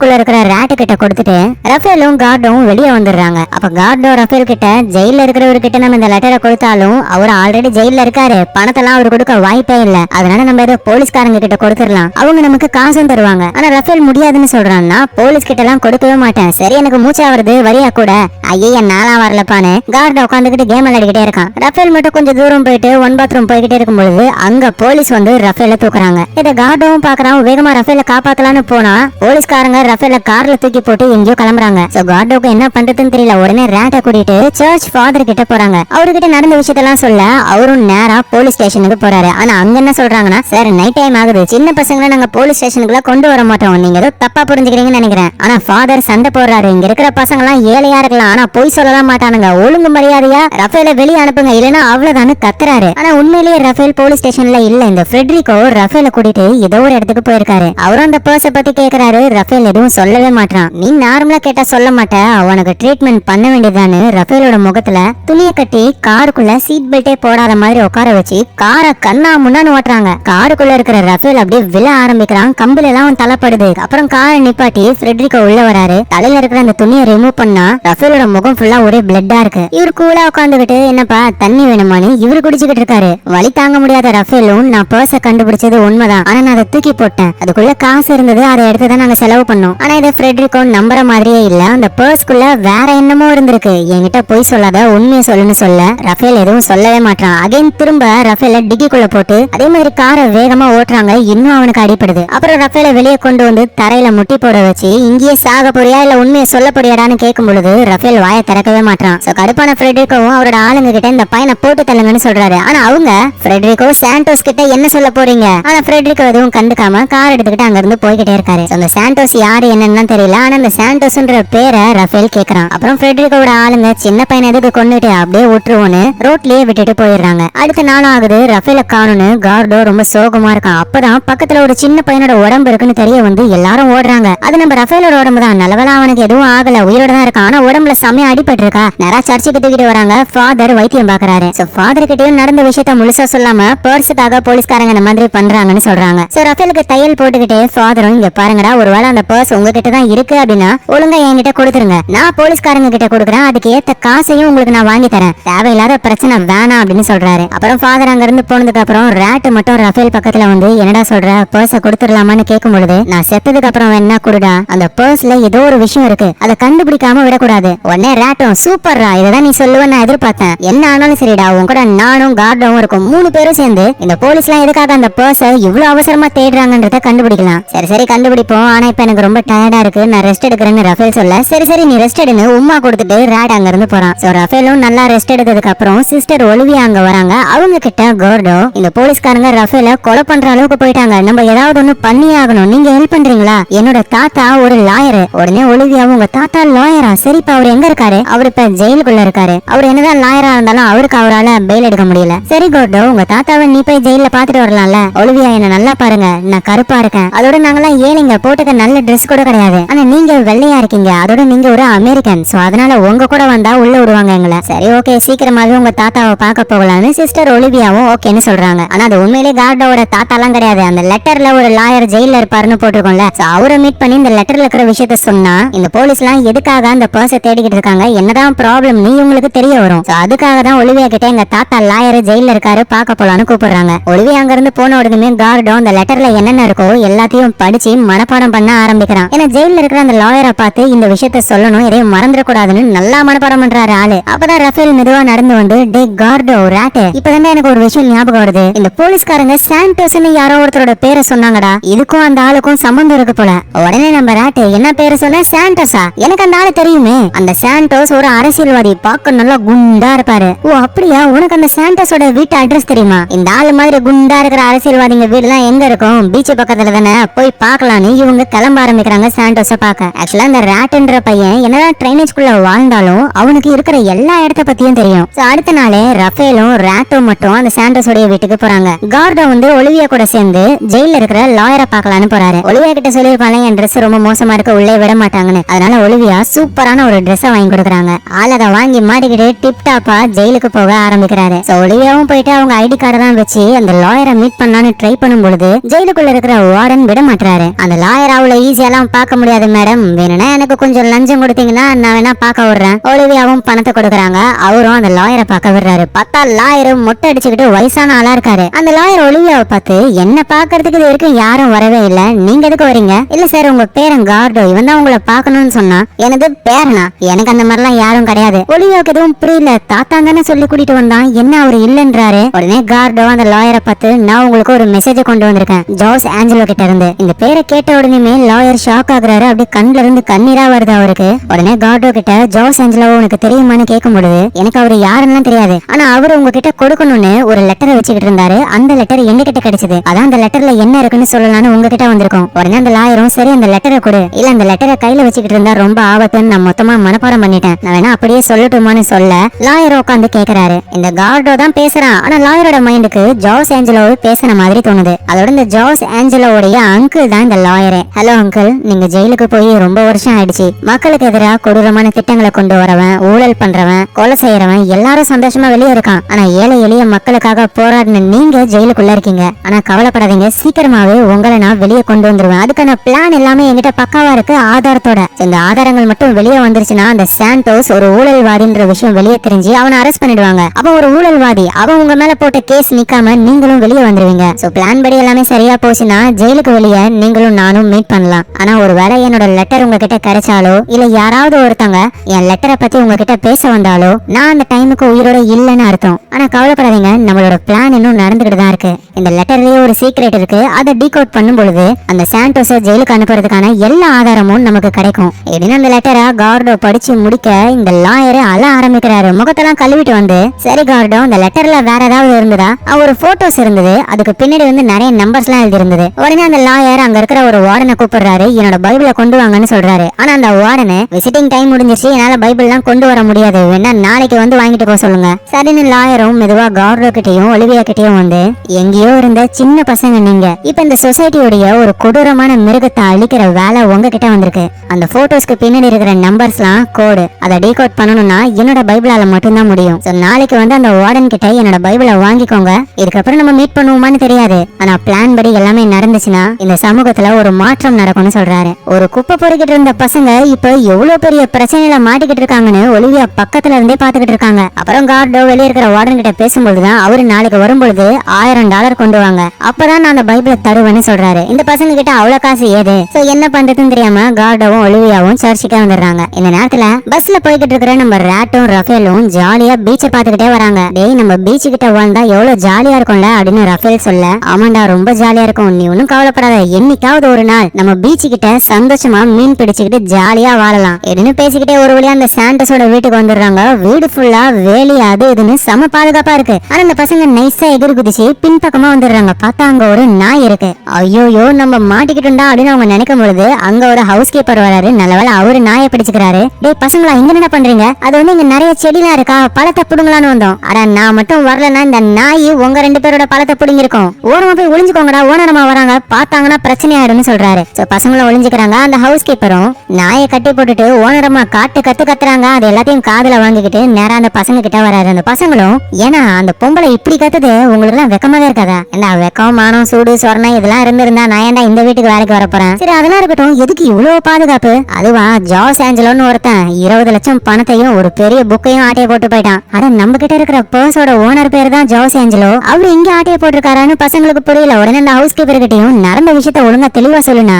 ஜெயிலுக்குள்ள இருக்கிற ரேட்டு கிட்ட கொடுத்துட்டு ரஃபேலும் கார்டும் வெளியே வந்துடுறாங்க. அப்ப கார்டும் ரஃபேல் கிட்ட ஜெயில இருக்கிறவரு கிட்ட நம்ம இந்த லெட்டரை கொடுத்தாலும் அவர் ஆல்ரெடி ஜெயில இருக்காரு. பணத்தெல்லாம் அவர் கொடுக்க வாய்ப்பே இல்ல. அதனால நம்ம ஏதோ போலீஸ்காரங்க கிட்ட கொடுத்துடலாம். அவங்க நமக்கு காசும் தருவாங்க. ஆனா ரஃபேல் முடியாதுன்னு சொல்றான்னா போலீஸ் கிட்ட எல்லாம் கொடுக்கவே மாட்டேன். சரி எனக்கு மூச்சா வருது வரியா கூட? ஐயா நாளா வரலப்பான்னு கார்டு உட்காந்துக்கிட்டு கேம் விளையாடிக்கிட்டே இருக்கான். ரஃபேல் மட்டும் கொஞ்சம் தூரம் போயிட்டு ஒன் பாத்ரூம் போய்கிட்டே இருக்கும் பொழுது அங்க போலீஸ் வந்து ரஃபேல தூக்குறாங்க. இதை கார்டும் பாக்குறான். வேகமா ரஃபேல காப்பாத்தலாம்னு போனா போலீஸ்காரங்க ரஃபேல கார்ல தூக்கி போட்டு எங்கேயோ கிளம்புறாங்க. சோ கார்டோக்கு என்ன பண்றதுன்னு தெரியல. உடனே ரேட்டை கூட்டிட்டு சர்ச் ஃபாதர் கிட்ட போறாங்க. அவர்கிட்ட நடந்த விஷயத்தெல்லாம் சொல்ல அவரும் நேரா போலீஸ் ஸ்டேஷனுக்கு போறாரு. ஆனா அங்க என்ன சொல்றாங்கன்னா சார் நைட் டைம் ஆகுது. சின்ன பசங்களை நாங்க போலீஸ் ஸ்டேஷனுக்குள்ள கொண்டு வர மாட்டோம். நீங்க ஏதோ தப்பா புரிஞ்சுக்கிறீங்கன்னு நினைக்கிறேன். ஆனா ஃபாதர் சண்டை போடுறாரு. இங்க இருக்கிற பசங்க எல்லாம் ஏழையா இருக்கலாம். ஆனா பொய் சொல்லலாம் மாட்டானுங்க. ஒழுங்கு மரியாதையா ரஃபேல வெளியே அனுப்புங்க. இல்லைன்னா அவ்வளவுதான் கத்துறாரு. ஆனா உண்மையிலேயே ரஃபேல் போலீஸ் ஸ்டேஷன்ல இல்ல. இந்த ஃப்ரெட்ரிகோ ரஃபேல கூட்டிட்டு ஏதோ ஒரு இடத்துக்கு போயிருக்காரு. அவரும் அந்த பர்ஸ பத்தி கேக்குறாரு. ரஃபேல் எதுவும் சொல்லவே மாட்டான் நீ நார்மலா கேட்டா சொல்ல மாட்ட. உனக்கு ட்ரீட்மெண்ட் பண்ண வேண்டியதான்னு ரஃபேலோட முகத்துல துணியை கட்டி காருக்குள்ள சீட் பெல்ட்டே போடாத மாதிரி உட்கார வச்சு காரை கண்ணா முன்னான்னு ஓட்டுறாங்க. காருக்குள்ள இருக்கிற ரஃபேல் அப்படியே விழ ஆரம்பிக்கிறான். கம்பில எல்லாம் அவன் தலைப்படுது அப்புறம் காரை நிப்பாட்டி ஃப்ரெட்ரிகோ உள்ள வராரு. தலையில இருக்கிற அந்த துணியை ரிமூவ் பண்ணா ரஃபேலோட முகம் ஃபுல்லா ஒரே பிளட்டா இருக்கு. இவர் கூலா உட்காந்துக்கிட்டு என்னப்பா தண்ணி வேணுமான்னு? இவரு குடிச்சுக்கிட்டு இருக்காரு. வலி தாங்க முடியாத ரஃபேலும் நான் பர்ஸ கண்டுபிடிச்சது உண்மைதான். ஆனா நான் அதை தூக்கி போட்டேன். அதுக்குள்ள காசு இருந்தது அதை எடுத்து தான் நாங்க செலவு பண்ணோம். ஆனா இதை ஃப்ரெட்ரிக்கோ நம்புற மாதிரியே இல்ல. அந்த பர்ஸ்க்குள்ள வேற என்னமோ இருந்திருக்கு. என்கிட்ட பொய் சொல்லாத உண்மையை சொல்லுன்னு சொல்ல. ரஃபேல் எதுவும் சொல்லவே மாட்டான் அகைன் திரும்ப ரஃபேல டிக்கிக்குள்ள போட்டு அதே மாதிரி காரை வேகமா ஓட்டுறாங்க. இன்னும் அவனுக்கு அடிப்படுது அப்புறம் ரஃபேல வெளியே கொண்டு வந்து தரையில முட்டி போட வச்சு இங்கேயே சாக போறியா இல்ல உண்மையை சொல்ல போறியாடான்னு கேட்கும் பொழுது ரஃபேல் வாயை திறக்கவே மாட்டான் சோ கடுப்பான ஃப்ரெட்ரிக்கோவும் அவரோட ஆளுங்க கிட்ட இந்த பையனை போட்டு தள்ளுங்கன்னு சொல்றாரு. ஆனா அவங்க ஃப்ரெட்ரிக்கோ சாண்டோஸ் கிட்ட என்ன சொல்ல போறீங்க? ஆனா ஃப்ரெட்ரிக்கோ எதுவும் கண்டுக்காம கார் எடுத்துக்கிட்டு அங்க இருந்து போய்கிட்டே இருக்காரு அந்த சாண்டோஸ் யாரு என்னன்னு தெரியல. ஆனா அந்த சாண்டோஸ்ன்ற பேரை ரஃபேல் கேக்குறான். அப்புறம் ஃப்ரெட்ரிகோட ஆளுங்க சின்ன பையனை எதுக்கு கொண்டுட்டு அப்படியே விட்டுருவோன்னு ரோட்லயே விட்டுட்டு போயிடுறாங்க. அடுத்த நாளும் ஆகுது ரஃபேல காணுன்னு கார்டோ ரொம்ப சோகமா இருக்கான். அப்பதான் பக்கத்துல ஒரு சின்ன பையனோட உடம்பு இருக்குன்னு தெரிய வந்து எல்லாரும் ஓடுறாங்க. அது நம்ம ரஃபேலோட உடம்பு தான். நல்லவேளை அவனுக்கு எதுவும் ஆகல. உயிரோட தான் இருக்கான். ஆனா உடம்புல செம்மையா அடிபட்டு இருக்கா நிறைய சர்ச்சுக்கு தூக்கிட்டு வராங்க. ஃபாதர் வைத்தியம் பாக்குறாரு. சோ ஃபாதர் கிட்டயும் நடந்த விஷயத்த முழுசா சொல்லாம பர்ஸுக்காக போலீஸ்காரங்க இந்த மாதிரி பண்றாங்கன்னு சொல்றாங்க. சோ ரஃபேலுக்கு தையல் போட்டுக்கிட்டே ஃபாதரும் இங்க பாருங்கடா ஒருவேளை அந்த பர்ஸ் உங்ககிட்ட தான் இருக்கு அப்படின்னா ஒழுங்கா என்கிட்ட கொடுத்துருங்க. நான் போலீஸ்காரங்க கிட்ட கொடுக்குறேன். அதுக்கு ஏத்த காசையும் உங்களுக்கு நான் வாங்கி தரேன். தேவையில்லாத பிரச்சனை வேணாம் அப்படின்னு சொல்றாரு. அப்புறம் ஃபாதர் அங்க இருந்து போனதுக்கு அப்புறம் ரேட் மட்டும் ரஃபேல் பக்கத்துல வந்து என்னடா சொல்ற? பர்ஸ கொடுத்துடலாமான்னு கேட்கும் பொழுது நான் செத்ததுக்கு அப்புறம் என்ன கொடுடா. அந்த பர்ஸ்ல ஏதோ ஒரு விஷயம் இருக்கு. அதை கண்டுபிடிக்காம விடக்கூடாது. உடனே ரேட்டும் சூப்பர்ரா இதான் நீ சொல்லுவேன்னு நான் எதிர்பார்த்தேன். என்ன ஆனாலும் சரிடா உன் கூட நானும் கார்டும் இருக்கும். மூணு பேரும் சேர்ந்து இந்த போலீஸ்லாம் எதுக்காக அந்த பர்ஸ இவ்வளவு அவசரமா தேடுறாங்கன்றத கண்டுபிடிக்கலாம். சரி சரி கண்டுபிடிப்போம். ஆனா இப்ப எனக்கு ரொம்ப டயர்டா இருக்கு. நான் ரெஸ்ட் எடுக்கிறேன்னு ரஃபேல் சொல்ல சரி சரி நீ ரெஸ்ட் எடுன்னு உமா கொடுத்துட்டு ராட் அங்க இருந்து போறான். சோ ரஃபேலும் நல்லா ரெஸ்ட் எடுத்ததுக்கு அப்புறம் சிஸ்டர் ஒலிவியா அங்க வராங்க. அவங்க கிட்ட கோர்டோ இந்த போலீஸ்காரங்க ரஃபேல கொலை பண்ற அளவுக்கு போயிட்டாங்க. நம்ம ஏதாவது ஒண்ணு பண்ணி ஆகணும். நீங்க ஹெல்ப் பண்றீங்களா? என்னோட தாத்தா ஒரு லாயர் உடனே ஒலிவியாவும் உங்க தாத்தா லாயரா சரிப்பா அவர் எங்க இருக்காரு? அவர் இப்ப ஜெயிலுக்குள்ள இருக்காரு. அவர் என்னதான் லாயரா இருந்தாலும் அவருக்கு அவரால பெயில் எடுக்க முடியல. சரி கோர்டோ உங்க தாத்தாவை நீ போய் ஜெயில பாத்துட்டு வரலாம்ல. ஒலிவியா என்ன நல்லா பாருங்க. நான் கருப்பா இருக்கேன். அதோட நாங்கெல்லாம் ஏழைங்க. போட்டுக்க நல்ல ட்ரெஸ் கூட கிடையாது. ஆனா நீங்க வெள்ளையா இருக்கீங்க. அதோட நீங்க ஒரு அமெரிக்கன். சோ அதனால உங்க கூட வந்தா உள்ள விடுவாங்க எங்களை. சரி ஓகே சீக்கிரமாவே உங்க தாத்தாவை பார்க்க போகலாம்னு சிஸ்டர் ஒலிவியாவும் ஓகேன்னு சொல்றாங்க. ஆனா அது உண்மையிலே கார்டோட தாத்தாலாம் கிடையாது. அந்த லெட்டர்ல ஒரு லாயர் ஜெயில இருப்பாருன்னு போட்டிருக்கோம்ல. அவரை மீட் பண்ணி இந்த லெட்டர்ல இருக்கிற விஷயத்த சொன்னா இந்த போலீஸ் எல்லாம் எதுக்காக அந்த பர்ஸை தேடிக்கிட்டு இருக்காங்க? என்னதான் ப்ராப்ளம் நீ உங்களுக்கு தெரிய வரும். அதுக்காக தான் ஒலிவியா கிட்ட எங்க தாத்தா லாயர் ஜெயில இருக்காரு பார்க்க போலான்னு கூப்பிடுறாங்க. ஒலிவியா அங்க இருந்து போன உடனே கார்டோ அந்த லெட்டர்ல என்னென்ன இருக்கோ எல்லாத்தையும் படிச்சு மனப்பாடம் பண்ண ஆரம்பிக்கிறான் ஏன்னா ஜெயில இருக்கிற அந்த லாயரை பார்த்து இந்த விஷயத்த சொல்லணும் எதையும் மறந்துடக்கூடாதுன்னு நல்லா மனப்பாடம் பண்றாரு ஆளு. அப்பதான் ரஃபேல் மெதுவா நடந்து வந்து டே கார்டோ ராட்டு இப்பதான் எனக்கு ஒரு விஷயம் ஞாபகம் வருது. இந்த போலீஸ்காரங்க சாண்டோஸ்னு யாரோ ஒருத்தரோட பேரை சொன்னாங்கடா. இதுக்கும் அந்த ஆளுக்கும் சம்பந்தம் இருக்கு போல. உடனே நம்ம ராட்டு என்ன பேரை சொன்ன சாண்டோஸா? எனக்கு அந்த ஆளு தெரியுமே. அந்த சாண்டோஸ் ஒரு அரசியல்வாதி பார்க்க நல்லா குண்டா இருப்பாரு. ஓ அப்படியா? உனக்கு அந்த சாண்டோஸோட வீட்டு அட்ரஸ் தெரியுமா? இந்த ஆளு மாதிரி குண்டா இருக்கிற அரசியல்வாதிங்க வீடுலாம் எங்க இருக்கும்? பீச் பக்கத்துல தானே? போய் பார்க்கலான்னு இவங்க கிளம்ப ஆரம்பிக்க ஆரம்பிக்கிறாங்க சாண்டோஸ பார்க்க. ஆக்சுவலா அந்த ராட்டுன்ற பையன் என்னதான் ட்ரைனேஜ்குள்ள வாழ்ந்தாலும் அவனுக்கு இருக்கிற எல்லா இடத்த பத்தியும் தெரியும். அடுத்த நாளே ரஃபேலும் ராட்டோ மட்டும் அந்த சாண்டோஸோடைய வீட்டுக்கு போறாங்க. கார்டோ வந்து ஒலிவியா கூட சேர்ந்து ஜெயில இருக்கிற லாயரை பார்க்கலான்னு போறாரு. ஒலிவியா கிட்ட சொல்லியிருப்பாங்க என் ட்ரெஸ் ரொம்ப மோசமா இருக்கு உள்ளே விட மாட்டாங்கன்னு. அதனால ஒலிவியா சூப்பரான ஒரு ட்ரெஸ் வாங்கி கொடுக்குறாங்க. ஆள் அதை வாங்கி மாட்டிக்கிட்டு டிப் டாப்பா ஜெயிலுக்கு போக ஆரம்பிக்கிறாரு. ஒலிவியாவும் போயிட்டு அவங்க ஐடி கார்டை தான் வச்சு அந்த லாயரை மீட் பண்ணலான்னு ட்ரை பண்ணும் பொழுது ஜெயிலுக்குள்ள இருக்கிற வார்டன் விட மாட்டாரு அந்த லாயர் அவ்வளவு ஈஸியெல்லாம் பார்க்க முடியாது மேடம் வேணும்னா எனக்கு கொஞ்சம் லஞ்சம் கொடுத்தீங்கன்னா நான் வேணா பார்க்க விடுறேன். ஒலிவியாவும் பணத்தை கொடுக்குறாங்க. அவரும் அந்த லாயரை பார்க்க விடுறாரு. பார்த்தா லாயரும் மொட்டை அடிச்சுக்கிட்டு வயசான ஆளா இருக்காரு. அந்த லாயர் ஒலிவியாவை பார்த்து என்ன பாக்குறதுக்கு இது வரைக்கும் யாரும் வரவே இல்ல. நீங்க எதுக்கு வரீங்க? இல்ல சார் உங்க பேரன் கார்டோ. இவன் தான் உங்களை பார்க்கணும்னு சொன்னா எனது பேரனா? எனக்கு அந்த மாதிரிலாம் யாரும் கிடையாது. ஒலிவியாவுக்கு எதுவும் புரியல. தாத்தா தானே சொல்லி கூட்டிட்டு வந்தான். என்ன அவர் இல்லன்றாரு? உடனே கார்டோ அந்த லாயரை பார்த்து நான் உங்களுக்கு ஒரு மெசேஜ் கொண்டு வந்திருக்கேன். ஜோஸ் ஆஞ்சலோ கிட்ட இருந்து. இந்த பேரை கேட்ட உடனே லாயர் ஷாக் ஆகுறாரு. அப்படியே கண்ணுல இருந்து கண்ணீரா வருது அவருக்கு. உடனே கார்டோ கிட்ட ஜோஸ் ஏஞ்சலோ உனக்கு தெரியுமான்னு கேட்கும் பொழுது எனக்கு அவர் யாருன்னு தெரியாது. ஆனா அவர் உங்ககிட்ட கொடுக்கணும்னு ஒரு லெட்டரை வச்சுக்கிட்டு இருந்தாரு. அந்த லெட்டர் என்கிட்ட கிடைச்சது. அதான் அந்த லெட்டர்ல என்ன இருக்குன்னு சொல்லலாம்னு உங்ககிட்ட வந்திருக்கோம். உடனே அந்த லாயரும் சரி அந்த லெட்டரை கொடு. இல்ல அந்த லெட்டரை கையில வச்சுக்கிட்டு இருந்தா ரொம்ப ஆபத்துன்னு நான் மொத்தமா மனப்பாடம் பண்ணிட்டேன். நான் வேணா அப்படியே சொல்லட்டுமான்னு சொல்ல லாயர் உட்காந்து கேக்குறாரு. இந்த கார்டோ தான் பேசுறான். ஆனா லாயரோட மைண்டுக்கு ஜோஸ் ஏஞ்சலோவை பேசுன மாதிரி தோணுது. அதோட இந்த ஜார்ஜ் ஏஞ்சலோவுடைய அங்கிள் தான் இந்த லாயரே ஹலோ அங்கிள் நீங்க ஜெயிலுக்கு போய் ரொம்ப வருஷம் ஆயிடுச்சு. மக்களுக்கு எதிராக கொடூரமான திட்டங்களை கொண்டு வரவன் ஊழல் பண்றவன் கொலை செய்யறவன் எல்லாரும் சந்தோஷமா வெளியே இருக்கான். ஆனா ஏழை எளிய மக்களுக்காக போராடின நீங்க ஜெயிலுக்குள்ள இருக்கீங்க. ஆனா கவலைப்படாதீங்க சீக்கிரமாவே உங்களை நான் வெளியே கொண்டு வந்துருவேன். அதுக்கான பிளான் எல்லாமே என்கிட்ட பக்காவா இருக்கு ஆதாரத்தோட. இந்த ஆதாரங்கள் மட்டும் வெளியே வந்துருச்சுன்னா அந்த சாண்டோஸ் ஒரு ஊழல்வாதின்ற விஷயம் வெளியே தெரிஞ்சு அவனை அரெஸ்ட் பண்ணிடுவாங்க. அப்ப ஒரு ஊழல்வாதி. அவன் உங்க மேல போட்ட கேஸ் நிக்காம நீங்களும் வெளியே வந்துருவீங்க. சோ பிளான் படி எல்லாமே சரியா போச்சுன்னா ஜெயிலுக்கு வெளியே நீங்களும் நானும் மீட் பண்ணலாம். ஆனா ஒருவேளை என்னோட லெட்டர் உங்ககிட்ட கிடைச்சாலோ இல்ல யாராவது ஒருத்தங்க என் லெட்டரை பத்தி உங்ககிட்ட பேச வந்தாலோ நான் அந்த டைமுக்கு உயிரோட இல்லைன்னு அர்த்தம். ஆனா கவலைப்படாதீங்க நம்மளோட பிளான் இன்னும் நடந்துகிட்டு தான் இருக்கு. இந்த லெட்டர்லயே ஒரு சீக்ரெட் இருக்கு. அதை டீகோட் பண்ணும் பொழுது அந்த சாண்டோஸ ஜெயிலுக்கு அனுப்புறதுக்கான எல்லா ஆதாரமும் நமக்கு கிடைக்கும். எப்படின்னு அந்த லெட்டரை கார்டோ படிச்சு முடிக்க இந்த லாயரே அழ ஆரம்பிக்கிறாரு. முகத்தெல்லாம் கழுவிட்டு வந்து சரி கார்டோ இந்த லெட்டர்ல வேற ஏதாவது இருந்ததா? ஒரு போட்டோஸ் இருந்தது. அதுக்கு பின்னாடி வந்து நிறைய நம்பர்ஸ் எல்லாம் எழுதி இருந்தது உடனே அந்த லாயர் அங்க இருக்கிற ஒரு வார்டனை கூப்பிடுறாரு. என்னோட பைபிளை கொண்டு வாங்கன்னு சொல்றாரு. ஆனா அந்த வார்டனு விசிட்டிங் டைம் முடிஞ்சிச்சு என்னால பைபிள் கொண்டு வர முடியாது. வேணா நாளைக்கு வந்து வாங்கிட்டு போக சொல்லுங்க. சரின்னு லாயரும் மெதுவா கார்டோ கிட்டயும் ஒலிவியா கிட்டயும் வந்து எங்கேயோ இருந்த சின்ன பசங்க நீங்க. இப்ப இந்த சொசைட்டியோடைய ஒரு கொடூரமான மிருகத்தை அழிக்கிற வேலை உங்ககிட்ட வந்திருக்கு. அந்த போட்டோஸ்க்கு பின்னாடி இருக்கிற நம்பர்ஸ்லாம் கோடு அதை டீகோட் பண்ணணும்னா என்னோட பைபிளால மட்டும்தான் முடியும். நாளைக்கு வந்து அந்த வார்டன் கிட்ட என்னோட பைபிளை வாங்கிக்கோங்க. இதுக்கப்புறம் நம்ம மீட் பண்ணுவோமான்னு தெரியாது. ஆனா பிளான் படி எல்லாமே நடந்துச்சுன்னா இந்த சமூகத்துல ஒரு மாற்றம் நடக்கும்னு சொல்றாரு. ஒரு குப்பை பொறுக்கிட்டு இருந்த பசங்க இப்ப எவ்வளவு பெரிய பிரச்சனையில மாட்டிக்கிட்டு இருக்காங்கன்னு ஒலிவியா பக்கத்துல இருந்தே பாத்துக்கிட்டு இருக்காங்க. அப்புறம் கார்டோ வெளியே இருக்கிற வார்டன் கிட்ட பேசும்போதுதான் அவரு நாளைக்கு வரும்பொழுது ஆயிரம் டாலர் கொண்டு வாங்க. அப்பதான் நான் அந்த பைபிளை தருவேன்னு சொல்றாரு. இந்த பசங்க கிட்ட அவ்வளவு காசு ஏது? சோ என்ன பண்றதுன்னு தெரியாம கார்டோவும் ஒலிவியாவும் சர்ச்சுக்கே வந்துடுறாங்க. இந்த நேரத்துல பஸ்ல போய்கிட்டு இருக்கிற நம்ம ரேட்டும் ரஃபேலும் ஜாலியா பீச்சை பாத்துக்கிட்டே வராங்க. டேய் நம்ம பீச் கிட்ட வாழ்ந்தா எவ்வளவு ஜாலியா இருக்கும்ல அப்படின்னு ரஃபேல் சொல்ல ஆமாண்டா ரொம்ப ஜாலியா இருக்கும். நீ ஒன்னும் கவலைப்படாத. என்னைக்காவது ஒரு நாள் நம்ம பீச் பேசிக்கிட்ட சந்தோஷமா மீன் பிடிச்சுக்கிட்டு ஜாலியா வாழலாம். எதுன்னு பேசிக்கிட்டே ஒரு வழியா அந்த சாண்டஸோட வீட்டுக்கு வந்துடுறாங்க. வீடு ஃபுல்லா வேலி அது இதுன்னு செம பாதுகாப்பா இருக்கு. ஆனா அந்த பசங்க நைஸா எதிர் குதிச்சு பின்பக்கமா வந்துடுறாங்க. பார்த்தா அங்க ஒரு நாய் இருக்கு. ஐயோயோ நம்ம மாட்டிக்கிட்டோம்டா அப்படின்னு அவங்க நினைக்கும் பொழுது அங்க ஒரு ஹவுஸ் கீப்பர் வராரு. நல்லவேளை அவரு நாயை பிடிச்சுக்கிறாரு. டேய் பசங்களா இங்க என்ன பண்றீங்க? அது வந்து இங்க நிறைய செடிலாம் இருக்கா? பழத்தை புடுங்களான்னு வந்தோம். ஆனா நான் மட்டும் வரலன்னா இந்த நாய் உங்க ரெண்டு பேரோட பழத்தை புடுங்கிருக்கோம் ஓரமா போய் ஒளிஞ்சுக்கோங்கடா. ஓனரமா வராங்க. பார்த்தாங்கன்னா பிரச்சனை ஆயிடும்னு சொல்றாரு. பசங்க ரூம்ல ஒளிஞ்சுக்கிறாங்க. அந்த ஹவுஸ் கீப்பரும் நாயை கட்டி போட்டுட்டு ஓனரமா காட்டு கத்து கத்துறாங்க. அது எல்லாத்தையும் காதுல வாங்கிக்கிட்டு நேரா அந்த பசங்க கிட்ட வராரு. அந்த பசங்களும் ஏன்னா அந்த பொம்பளை இப்படி கத்துது உங்களுக்கு எல்லாம் வெக்கமாக இருக்காதா? என்ன வெக்கம் மானம் சூடு சொரணை இதெல்லாம் இருந்திருந்தா நான் ஏன்டா இந்த வீட்டுக்கு வேலைக்கு வர போறேன் சரி அதெல்லாம் இருக்கட்டும். எதுக்கு இவ்வளவு பாதுகாப்பு? அதுவா ஜாஸ் ஏஞ்சலோன்னு ஒருத்தன் இருபது லட்சம் பணத்தையும் ஒரு பெரிய புக்கையும் ஆட்டைய போட்டு போயிட்டான். அட நம்ம கிட்ட இருக்கிற பர்ஸோட ஓனர் பேர் தான் ஜாஸ் ஏஞ்சலோ. அவர் இங்க ஆட்டைய போட்டிருக்காரான்னு பசங்களுக்கு புரியல. உடனே அந்த ஹவுஸ் கீப்பர் கிட்டையும் நடந்த விஷயத்த ஒழுங்கா தெளிவா சொல்லுனா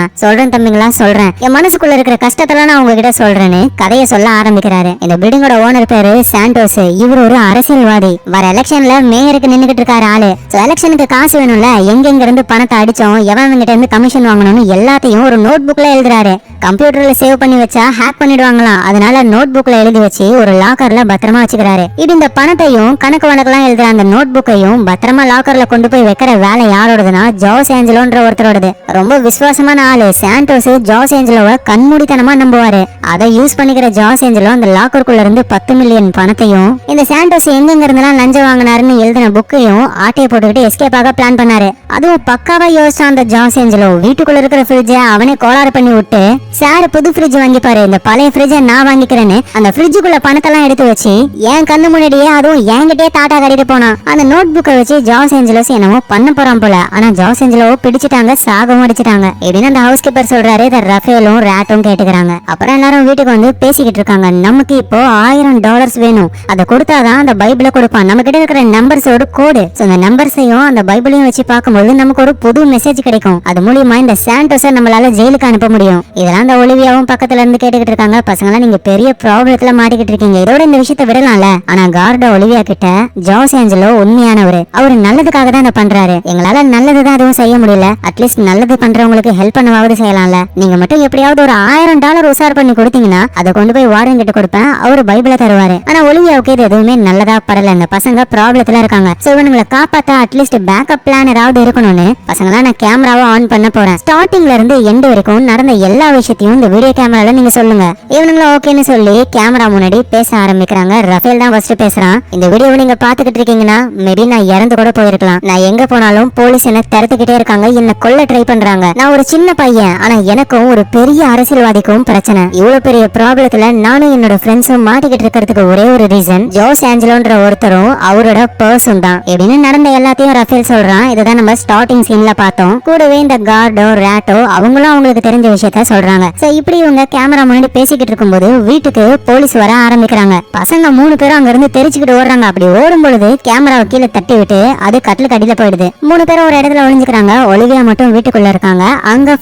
சொல்றேன் தம்பிங்களா சொல்றேன். என் மனசுக்குள்ள இருக்கிற கஷ்டத்தெல்லாம் நான் உங்ககிட்ட சொல்றேன்னு கதையை சொல்ல ஆரம்பிக்கிறாரு. இந்த பில்டிங்கோட ஓனர் பேரு சாண்டோஸ். இவர் ஒரு அரசியல்வாதி. வர எலெக்ஷன்ல மேயருக்கு நின்னுகிட்டு இருக்காரு ஆளு. எலெக்ஷனுக்கு காசு வேணும்ல எங்கெங்க இருந்து பணத்தை அடிச்சோம் எவன் கிட்ட இருந்து கமிஷன் வாங்கணும்னு எல்லாத்தையும் ஒரு நோட் புக்ல எழுதுறாரு. கம்ப்யூட்டர்ல சேவ் பண்ணி வச்சா ஹேக் பண்ணிடுவாங்களாம். அதனால நோட் புக்ல எழுதி வச்சு ஒரு லாக்கர்ல பத்திரமா வச்சுக்கிறாரு. இது இந்த பணத்தையும் கணக்கு வழக்கெல்லாம் எழுதுற அந்த நோட் புக்கையும் பத்திரமா லாக்கர்ல கொண்டு போய் வைக்கிற வேலை யாரோடதுன்னா ஜோஸ் ஏஞ்சலோன்ற ஒருத்தரோடது. ரொம்ப விசுவாசமான ஆளு. சாண்டோஸ் ஜாஸ் ஏஞ்சலோவை கண்மூடித்தனமா நம்புவாரு. அதை யூஸ் பண்ணிக்கிற ஜாஸ் ஏஞ்சலோ அந்த லாக்கருக்குள்ள இருந்து பத்து மில்லியன் பணத்தையும் இந்த சாண்டோஸ் எங்கெங்க இருந்தெல்லாம் லஞ்சம் வாங்கினாருன்னு எழுதின புக்கையும் ஆட்டையை போட்டுக்கிட்டு எஸ்கேப் ஆக பிளான் பண்ணாரு. அதுவும் பக்காவா யோசிச்சா அந்த ஜாஸ் ஏஞ்சலோ வீட்டுக்குள்ள இருக்கிற ஃப்ரிட்ஜ அவனே கோளாறு பண்ணி விட்டு சார் புது ஃப்ரிட்ஜ் வாங்கிப்பாரு இந்த பழைய ஃப்ரிட்ஜ நான் வாங்கிக்கிறேன்னு அந்த ஃப்ரிட்ஜுக்குள்ள பணத்தெல்லாம் எடுத்து வச்சு என் கண்ணு முன்னாடியே அதுவும் என்கிட்டே டாட்டா கட்டிட்டு போனான். அந்த நோட் புக்கை வச்சு ஜாஸ் ஏஞ்சலோஸ் என்னமோ பண்ண போறான் போல. ஆனா ஜாஸ் ஏஞ்சலோ பிடிச்சிட்டாங்க சாகவும் அடிச்சிட்டாங்க. எப்படின்னு அந்த ஹவுஸ் கீப்பர் சொல்றாரு இதை ரஃபேலும் ரேட்டும் கேட்டுக்கிறாங்க. அப்புறம் எல்லாரும் வீட்டுக்கு வந்து பேசிக்கிட்டு இருக்காங்க. நமக்கு இப்போ ஆயிரம் டாலர்ஸ் வேணும். அதை கொடுத்தாதான் அந்த பைபிளை கொடுப்பான். நம்ம கிட்ட இருக்கிற நம்பர்ஸோட கோடு ஸோ அந்த நம்பர்ஸையும் அந்த பைபிளையும் வச்சு பார்க்கும்போது நமக்கு ஒரு புது மெசேஜ் கிடைக்கும். அது மூலியமா இந்த சாண்டோஸை நம்மளால ஜெயிலுக்கு அனுப்ப முடியும். இதெல்லாம் அந்த ஒலிவியாவும் பக்கத்துல இருந்து கேட்டுக்கிட்டு இருக்காங்க. பசங்களாம் நீங்க பெரிய ப்ராப்ளத்துல மாட்டிக்கிட்டு இருக்கீங்க. இதோட இந்த விஷயத்த விடலாம்ல. ஆனா கார்டோ ஒலிவியா கிட்ட ஜாஸ் ஏஞ்சலோ உண்மையானவர். அவர் நல்லதுக்காக தான் இதை பண்றாரு. எங்களால நல்லதுதான் எதுவும் செய்ய முடியல. அட்லீஸ்ட் நல்லது பண்றவங்களுக்கு ஹெல்ப் பண்ணவாவது செய்யலாம்ல நீங்க மட்டும் எப்படியாவது ஒரு ஆயிரம் டாலர் உசார் பண்ணி கொடுத்தீங்கன்னா அதை கொண்டு போய் வார்டன் கிட்ட கொடுப்பேன். அவர் பைபிள தருவாரு. ஆனா ஒலிவியாவுக்கு இது எதுவுமே நல்லதா படல. இந்த பசங்க ப்ராப்ளத்துல இருக்காங்க. சோ இவனுங்களை காப்பாத்த அட்லீஸ்ட் பேக்கப் பிளான் ஏதாவது இருக்கணும்னு பசங்களா நான் கேமராவை ஆன் பண்ண போறேன். ஸ்டார்டிங்ல இருந்து எண்ட் வரைக்கும் நடந்த எல்லா விஷயத்தையும் இந்த வீடியோ கேமரால நீங்க சொல்லுங்க. இவனுங்களா ஓகேன்னு சொல்லி கேமரா முன்னாடி பேச ஆரம்பிக்கிறாங்க. ரஃபேல் தான் ஃபர்ஸ்ட் பேசுறான். இந்த வீடியோவை நீங்க பாத்துக்கிட்டு இருக்கீங்கன்னா மேபி நான் இறந்து கூட போயிருக்கலாம். நான் எங்க போனாலும் போலீஸ் என்ன தரத்துக்கிட்டே இருக்காங்க. என்ன கொல்ல ட்ரை பண்றாங்க. நான் ஒரு சின்ன பையன். ஆனா எனக்கும் ஒரு பெரிய அரசியல்வாதிக்கும் பிரச்சனை. இவ்வளவு பெரிய ப்ராப்ளத்துல நானும் என்னோட ஃப்ரெண்ட்ஸும் மாட்டிக்கிட்டு இருக்கிறதுக்கு ஒரே ஒரு ரீசன் ஜோஸ் ஆஞ்சலோன்ற ஒருத்தரும் அவரோட பர்சன் தான். எப்படின்னு நடந்த எல்லாத்தையும் ரஃபேல் சொல்றான். இதுதான் நம்ம ஸ்டார்டிங் சீன்ல பார்த்தோம். கூடவே இந்த கார்டோ ரேட்டோ அவங்களும் அவங்களுக்கு தெரிஞ்ச விஷயத்த சொல்றாங்க. சோ இப்படி இவங்க கேமரா முன்னாடி பேசிக்கிட்டு இருக்கும்போது வீட்டுக்கு போலீஸ் வர ஆரம்பிக்கிறாங்க. பசங்க மூணு பேரும் அங்க இருந்து தெரிச்சுக்கிட்டு ஓடுறாங்க. அப்படி ஓடும் பொழுது கேமராவை கீழே தட்டி விட்டு அது கட்டிலுக்கு அடியில போயிடுது. மூணு பேரும் ஒரு இடத்துல ஒளிஞ்சுக்கிறாங்க. ஒலிவியா மட்டும் வீட்டுக்குள்ள இருக்காங்க. அங்க